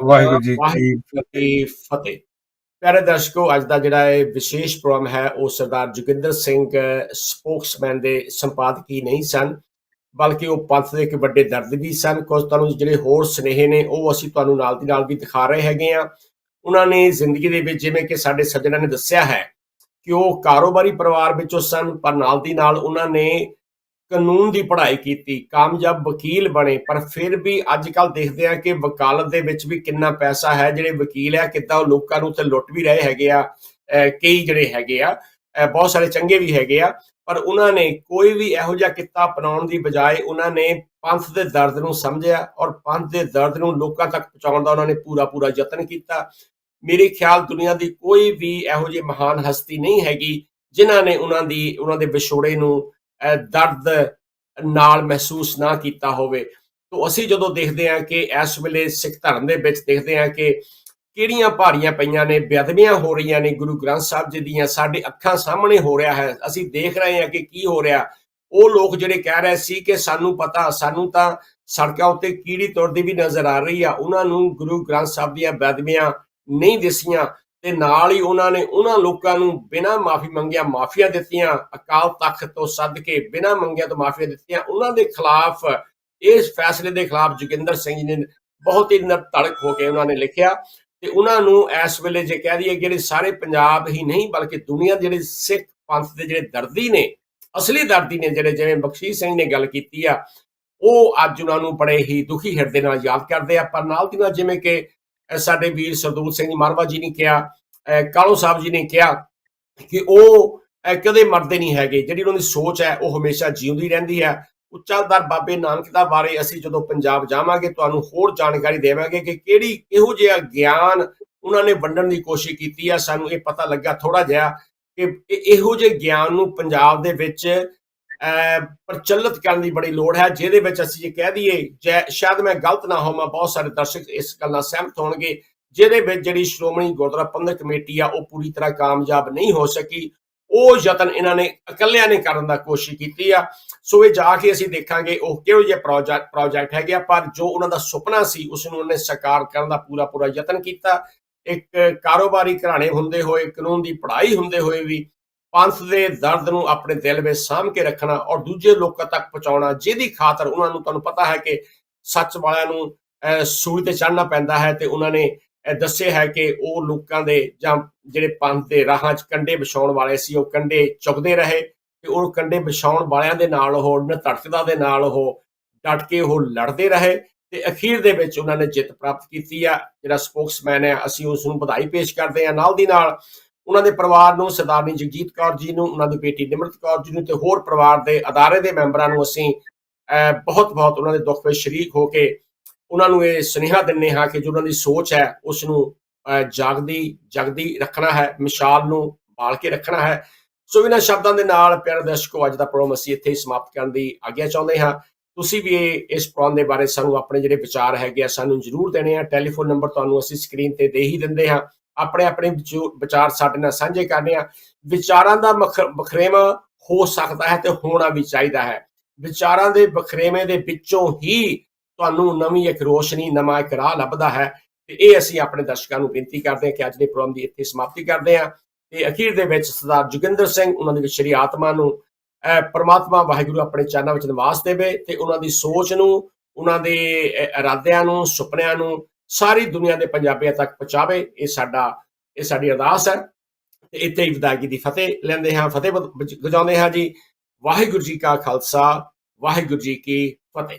ਵਾਹਿਗੁਰੂ ਜੀ ਕੀ ਫਤਿਹ। ਪਿਆਰੇ ਦਰਸ਼ਕੋ, ਅੱਜ ਦਾ ਜਿਹੜਾ ਇਹ ਵਿਸ਼ੇਸ਼ ਪ੍ਰੋਗਰਾਮ ਹੈ, ਉਹ ਸਰਦਾਰ ਜੋਗਿੰਦਰ ਸਿੰਘ ਸਪੋਕਸਮੈਨ ਦੇ ਸੰਪਾਦਕੀ ਨਹੀਂ ਸਨ, ਬਲਕਿ ਉਹ ਪੰਥ ਦੇ ਇੱਕ ਵੱਡੇ ਦਰਦ ਵੀ ਸਨ। ਕੁਝ ਤੁਹਾਨੂੰ ਜਿਹੜੇ ਹੋਰ ਸਨੇਹ ਨੇ, ਉਹ ਅਸੀਂ ਤੁਹਾਨੂੰ ਨਾਲ ਦੀ ਨਾਲ ਵੀ ਦਿਖਾ ਰਹੇ ਹੈਗੇ ਆ ਉਹਨਾਂ ਨੇ ਜ਼ਿੰਦਗੀ ਦੇ ਵਿੱਚ ਜਿਵੇਂ ਕਿ ਸਾਡੇ ਸੱਜਣਾਂ ਨੇ ਦੱਸਿਆ ਹੈ ਕਿ ਉਹ ਕਾਰੋਬਾਰੀ ਪਰਿਵਾਰ ਵਿੱਚੋਂ ਸਨ, ਪਰ ਨਾਲ ਦੀ ਨਾਲ ਉਹਨਾਂ ਨੇ ਕਾਨੂੰਨ ਦੀ ਪੜ੍ਹਾਈ ਕੀਤੀ, ਕਾਮਯਾਬ ਵਕੀਲ ਬਣੇ, ਪਰ ਫਿਰ ਵੀ ਅੱਜ ਕੱਲ ਦੇਖਦੇ ਆ ਕਿ ਵਕਾਲਤ ਦੇ ਵਿੱਚ ਵੀ ਕਿੰਨਾ ਪੈਸਾ ਹੈ, ਜਿਹੜੇ ਵਕੀਲ ਆ ਕਿੱਦਾਂ ਉਹ ਲੋਕਾਂ ਨੂੰ ਤੇ ਲੁੱਟ ਵੀ ਰਹੇ ਹੈਗੇ ਆ ਕਈ ਜਿਹੜੇ ਹੈਗੇ ਆ ਬਹੁਤ ਸਾਰੇ ਚੰਗੇ ਵੀ ਹੈਗੇ ਆ, ਪਰ ਉਹਨਾਂ ਨੇ ਕੋਈ ਵੀ ਇਹੋ ਜਿਹਾ ਕਿੱਤਾ ਅਪਣਾਉਣ ਦੀ ਬਜਾਏ ਉਹਨਾਂ ਨੇ ਪੰਥ ਦੇ ਦਰਦ ਨੂੰ ਸਮਝਿਆ ਔਰ ਪੰਥ ਦੇ ਦਰਦ ਨੂੰ ਲੋਕਾਂ ਤੱਕ ਪਹੁੰਚਾਉਣ ਦਾ ਉਹਨਾਂ ਨੇ ਪੂਰਾ ਪੂਰਾ ਯਤਨ ਕੀਤਾ। ਮੇਰੇ ਖਿਆਲ ਦੁਨੀਆ ਦੀ ਕੋਈ ਵੀ ਇਹੋ ਜਿਹੀ ਮਹਾਨ ਹਸਤੀ ਨਹੀਂ ਹੈਗੀ, ਜਿਨ੍ਹਾਂ ਨੇ ਉਹਨਾਂ ਦੀ, ਉਹਨਾਂ ਦੇ ਵਿਛੋੜੇ ਨੂੰ ਦਰਦ ਨਾਲ ਮਹਿਸੂਸ ਨਾ ਕੀਤਾ ਹੋਵੇ। ਤੋਂ ਅਸੀਂ ਜਦੋਂ ਦੇਖਦੇ ਹਾਂ ਕਿ ਇਸ ਵੇਲੇ ਸਿੱਖ ਧਰਮ ਦੇ ਵਿੱਚ ਦੇਖਦੇ ਹਾਂ ਕਿ ਕਿਹੜੀਆਂ ਭਾਰੀਆਂ ਪਈਆਂ ਨੇ, ਬੇਅਦਬੀਆਂ ਹੋ ਰਹੀਆਂ ਨੇ, ਗੁਰੂ ਗ੍ਰੰਥ ਸਾਹਿਬ ਜੀ ਦੀਆਂ ਸਾਡੇ ਅੱਖਾਂ ਸਾਹਮਣੇ ਹੋ ਰਿਹਾ ਹੈ। ਅਸੀਂ ਦੇਖ ਰਹੇ ਹਾਂ ਕਿ ਕੀ ਹੋ ਰਿਹਾ। ਉਹ ਲੋਕ ਜਿਹੜੇ ਕਹਿ ਰਹੇ ਸੀ ਕਿ ਸਾਨੂੰ ਪਤਾ, ਸਾਨੂੰ ਤਾਂ ਸੜਕਾਂ ਉੱਤੇ ਕੀੜੀ ਤੁਰਦੀ ਵੀ ਨਜ਼ਰ ਆ ਰਹੀ ਆ। ਉਹਨਾਂ ਨੂੰ ਗੁਰੂ ਗ੍ਰੰਥ ਸਾਹਿਬ ਦੀਆਂ ਬੇਅਦਬੀਆਂ ਨਹੀਂ ਦਿਸੀਆਂ। ਤੇ ਨਾਲ ਹੀ ਉਹਨਾਂ ਨੇ ਉਹਨਾਂ ਲੋਕਾਂ ਨੂੰ ਬਿਨਾਂ ਮਾਫੀ ਮੰਗਿਆ ਮਾਫੀਆਂ ਦਿੱਤੀਆਂ, ਅਕਾਲ ਤਖਤ ਤੋਂ ਸੱਦ ਕੇ ਬਿਨਾਂ ਮੰਗਿਆ ਤੋਂ ਮਾਫੀਆਂ ਦਿੱਤੀਆਂ। ਉਹਨਾਂ ਦੇ ਖਿਲਾਫ, ਇਸ ਫੈਸਲੇ ਦੇ ਖਿਲਾਫ ਜੋਗਿੰਦਰ ਸਿੰਘ ਜੀ ਨੇ ਬਹੁਤ ਹੀ ਨਿਰਧੜਕ ਹੋ ਕੇ ਉਹਨਾਂ ਨੇ ਲਿਖਿਆ ਤੇ ਉਹਨਾਂ ਨੂੰ ਇਸ ਵੇਲੇ ਜੇ ਕਹਿ ਦਈਏ ਜਿਹੜੇ ਸਾਰੇ ਪੰਜਾਬ ਹੀ ਨਹੀਂ, ਬਲਕਿ ਦੁਨੀਆ ਦੇ ਜਿਹੜੇ ਸਿੱਖ ਪੰਥ ਦੇ ਜਿਹੜੇ ਦਰਦੀ ਨੇ, ਅਸਲੀ ਦਰਦੀ ਨੇ ਜਿਹੜੇ, ਜਿਵੇਂ ਬਖਸ਼ੀਸ਼ ਸਿੰਘ ਨੇ ਗੱਲ ਕੀਤੀ ਆ, ਉਹ ਅੱਜ ਉਹਨਾਂ ਨੂੰ ਬੜੇ ਹੀ ਦੁਖੀ ਹਿਰਦੇ ਨਾਲ ਯਾਦ ਕਰਦੇ ਆ। ਪਰ ਨਾਲ ਦੀ ਨਾਲ ਜਿਵੇਂ ਕਿ ਸਾਡੇ ਵੀਰ ਸਰਦੂਲ ਸਿੰਘ ਮਾਰਵਾ ਜੀ ਨੇ ਕਿਹਾ, ਅਹ ਕਾਲੋ ਸਾਹਿਬ ਜੀ ਨੇ ਕਿਹਾ ਕਿ ਉਹ ਕਦੇ ਮਰਦੇ ਨਹੀਂ ਹੈਗੇ। ਜਿਹੜੀ ਉਹਨਾਂ ਦੀ ਸੋਚ ਹੈ, ਉਹ ਹਮੇਸ਼ਾ ਜਿਉਂਦੀ ਰਹਿੰਦੀ ਹੈ। ਉੱਚਾ ਦਰ ਬਾਬੇ ਨਾਨਕ ਦਾ ਬਾਰੇ ਅਸੀਂ ਜਦੋਂ ਪੰਜਾਬ ਜਾਵਾਂਗੇ, ਤੁਹਾਨੂੰ ਹੋਰ ਜਾਣਕਾਰੀ ਦੇਵਾਂਗੇ ਕਿ ਕਿਹੜੀ ਇਹੋ ਜਿਹਾ ਗਿਆਨ ਉਹਨਾਂ ਨੇ ਵੰਡਣ ਦੀ ਕੋਸ਼ਿਸ਼ ਕੀਤੀ ਆ। ਸਾਨੂੰ ਇਹ ਪਤਾ ਲੱਗਾ ਥੋੜਾ ਜਿਹਾ ਕਿ ਇਹੋ ਜਿਹੇ ਗਿਆਨ ਨੂੰ ਪੰਜਾਬ ਦੇ ਵਿੱਚ ਪ੍ਰਚਲਿਤ ਕਰਨ ਦੀ ਬੜੀ ਲੋੜ ਹੈ, ਜਿਹਦੇ ਵਿੱਚ ਅਸੀਂ ਇਹ ਕਹਿ ਦਈਏ, ਜੈ- ਸ਼ਾਇਦ ਮੈਂ ਗਲਤ ਨਾ ਹੋਵਾਂ, ਬਹੁਤ ਸਾਰੇ ਦਰਸ਼ਕ ਇਸ ਗੱਲ ਨਾਲ ਸਹਿਮਤ ਹੋਣਗੇ, ਜਿਹਦੇ ਵਿੱਚ ਜਿਹੜੀ ਸ਼੍ਰੋਮਣੀ ਗੁਰਦੁਆਰਾ ਪ੍ਰਬੰਧਕ ਕਮੇਟੀ ਆ, ਉਹ ਪੂਰੀ ਤਰ੍ਹਾਂ ਕਾਮਯਾਬ ਨਹੀਂ ਹੋ ਸਕੀ। ਉਹ ਯਤਨ ਇਹਨਾਂ ਨੇ ਇਕੱਲਿਆਂ ਨੇ ਕਰਨ ਦਾ ਕੋਸ਼ਿਸ਼ ਕੀਤੀ ਆ। ਸੋ ਇਹ ਜਾ ਕੇ ਅਸੀਂ ਦੇਖਾਂਗੇ, ਉਹ ਕਿਹੋ ਜਿਹੇ ਪ੍ਰੋਜੈਕਟ ਪ੍ਰੋਜੈਕਟ ਹੈਗੇ ਆ, ਪਰ ਜੋ ਉਹਨਾਂ ਦਾ ਸੁਪਨਾ ਸੀ ਉਸ ਨੂੰ ਉਹਨੇ ਸਾਕਾਰ ਕਰਨ ਦਾ ਪੂਰਾ ਪੂਰਾ ਯਤਨ ਕੀਤਾ। ਇੱਕ ਕਾਰੋਬਾਰੀ ਘਰਾਣੇ ਹੁੰਦੇ ਹੋਏ, ਕਾਨੂੰਨ ਦੀ ਪੜ੍ਹਾਈ ਹੁੰਦੇ ਹੋਏ ਵੀ ਪੰਥ ਦੇ ਦਰਦ ਨੂੰ ਆਪਣੇ ਦਿਲ ਵਿੱਚ ਸਾਂਭ ਕੇ ਰੱਖਣਾ ਔਰ ਦੂਜੇ ਲੋਕਾਂ ਤੱਕ ਪਹੁੰਚਾਉਣਾ ਜਿਹਦੀ ਖਾਤਰ ਉਹਨਾਂ ਨੂੰ ਤੁਹਾਨੂੰ ਪਤਾ ਹੈ ਕਿ ਸੱਚ ਵਾਲਿਆਂ ਨੂੰ ਅਹ, ਤੇ ਚੜ੍ਹਨਾ ਪੈਂਦਾ ਹੈ ਤੇ ਉਹਨਾਂ ਨੇ ਦੱਸਿਆ ਹੈ ਕਿ ਉਹ ਲੋਕਾਂ ਦੇ ਜਾਂ ਜਿਹੜੇ ਪੰਥ ਦੇ ਰਾਹਾਂ 'ਚ ਕੰਡੇ ਵਿਛਾਉਣ ਵਾਲੇ ਸੀ ਉਹ ਕੰਡੇ ਚੁੱਕਦੇ ਰਹੇ ਤੇ ਉਹ ਕੰਡੇ ਵਿਛਾਉਣ ਵਾਲਿਆਂ ਦੇ ਨਾਲ ਉਹ ਨਿਤੜਕਤਾ ਦੇ ਨਾਲ ਉਹ ਡਟ ਕੇ ਉਹ ਲੜਦੇ ਰਹੇ ਤੇ ਅਖੀਰ ਦੇ ਵਿੱਚ ਉਹਨਾਂ ਨੇ ਜਿੱਤ ਪ੍ਰਾਪਤ ਕੀਤੀ ਆ। ਜਿਹੜਾ ਸਪੋਕਸਮੈਨ ਹੈ ਅਸੀਂ ਉਸ ਨੂੰ ਵਧਾਈ ਪੇਸ਼ ਕਰਦੇ ਹਾਂ। ਨਾਲ ਦੀ ਨਾਲ ਉਹਨਾਂ ਦੇ ਪਰਿਵਾਰ ਨੂੰ ਸਰਦਾਰਨੀ ਜਗਜੀਤ ਕੌਰ ਜੀ ਨੂੰ, ਉਹਨਾਂ ਦੀ ਬੇਟੀ ਨਿਮਰਤ ਕੌਰ ਜੀ ਨੂੰ ਤੇ ਹੋਰ ਪਰਿਵਾਰ ਦੇ ਅਦਾਰੇ ਦੇ ਮੈਂਬਰਾਂ ਨੂੰ ਅਸੀਂ ਬਹੁਤ ਬਹੁਤ ਉਹਨਾਂ ਦੇ ਦੁੱਖ ਵਿੱਚ ਸ਼ਰੀਕ ਹੋ ਕੇ ਉਹਨਾਂ ਨੂੰ ਇਹ ਸੁਨੇਹਾ ਦਿੰਨੇ ਹਾਂ ਕਿ ਜੋ ਉਹਨਾਂ ਦੀ ਸੋਚ ਹੈ, ਉਸ ਨੂੰ ਜਾਗਦੀ, ਜਗਦੀ ਰੱਖਣਾ ਹੈ, ਮਿਸਾਲ ਨੂੰ ਬਾਲ ਕੇ ਰੱਖਣਾ ਹੈ। ਸੋ ਇਹਨਾਂ ਸ਼ਬਦਾਂ ਦੇ ਨਾਲ ਪਿਆਰੇ ਦਰਸ਼ਕੋ, ਅੱਜ ਦਾ ਪ੍ਰੋਗਰਾਮ ਅਸੀਂ ਇੱਥੇ ਹੀ ਸਮਾਪਤ ਕਰਨ ਦੀ ਆਗਿਆ ਚਾਹੁੰਦੇ ਹਾਂ। ਤੁਸੀਂ ਵੀ ਇਹ, ਇਸ ਪ੍ਰੋਗਰਾਮ ਦੇ ਬਾਰੇ ਸਾਨੂੰ ਆਪਣੇ ਜਿਹੜੇ ਵਿਚਾਰ ਹੈਗੇ ਆ, ਸਾਨੂੰ ਜ਼ਰੂਰ ਦੇਣੇ ਆ। ਟੈਲੀਫੋਨ ਨੰਬਰ ਤੁਹਾਨੂੰ ਅਸੀਂ ਸਕਰੀਨ ਤੇ ਦੇ ਹੀ ਦਿੰਦੇ ਹਾਂ। ਆਪਣੇ ਆਪਣੇ ਵਿਚੋ- ਵਿਚਾਰ ਸਾਡੇ ਨਾਲ ਸਾਂਝੇ ਕਰਨੇ ਆ। ਵਿਚਾਰਾਂ ਦਾ ਮਖ- ਵਖਰੇਵਾਂ ਹੋ ਸਕਦਾ ਹੈ ਤੇ ਹੋਣਾ ਵੀ ਚਾਹੀਦਾ ਹੈ। ਵਿਚਾਰਾਂ ਦੇ ਵਖਰੇਵੇਂ ਦੇ ਵਿੱਚੋਂ ਹੀ ਤੁਹਾਨੂੰ ਨਵੀਂ ਇੱਕ ਰੋਸ਼ਨੀ, ਨਵਾਂ ਇੱਕ ਰਾਹ ਲੱਭਦਾ ਹੈ। ਤੇ ਇਹ ਅਸੀਂ ਆਪਣੇ ਦਰਸ਼ਕਾਂ ਨੂੰ ਬੇਨਤੀ ਕਰਦੇ ਹਾਂ ਕਿ ਅੱਜ ਦੇ ਪ੍ਰੋਗਰਾਮ ਦੀ ਇੱਥੇ ਸਮਾਪਤੀ ਕਰਦੇ ਹਾਂ। ਤੇ ਅਖੀਰ ਦੇ ਵਿੱਚ ਸਰਦਾਰ ਜੋਗਿੰਦਰ ਸਿੰਘ, ਉਹਨਾਂ ਦੀ ਸ਼੍ਰੀ ਆਤਮਾ ਨੂੰ ਪਰਮਾਤਮਾ ਵਾਹਿਗੁਰੂ ਆਪਣੇ ਚਰਨਾਂ ਵਿੱਚ ਨਿਵਾਸ ਦੇਵੇ ਤੇ ਉਹਨਾਂ ਦੀ ਸੋਚ ਨੂੰ, ਉਹਨਾਂ ਦੇ ਇਰਾਦਿਆਂ ਨੂੰ, ਸੁਪਨਿਆਂ ਨੂੰ ਸਾਰੀ ਦੁਨੀਆ ਦੇ ਪੰਜਾਬੀਆਂ ਤੱਕ ਪਹੁੰਚਾਵੇ, ਇਹ ਸਾਡਾ, ਇਹ ਸਾਡੀ ਅਰਦਾਸ ਹੈ। ਤੇ ਇੱਥੇ ਹੀ ਵਿਦਾਇਗੀ ਦੀ ਫਤਿਹ ਲੈਂਦੇ ਹਾਂ, ਫਤਿਹ ਵਜ- ਹਾਂ ਜੀ। ਵਾਹਿਗੁਰੂ ਜੀ ਕਾ ਖਾਲਸਾ, ਵਾਹਿਗੁਰੂ ਜੀ ਕੀ ਫਤਿਹ।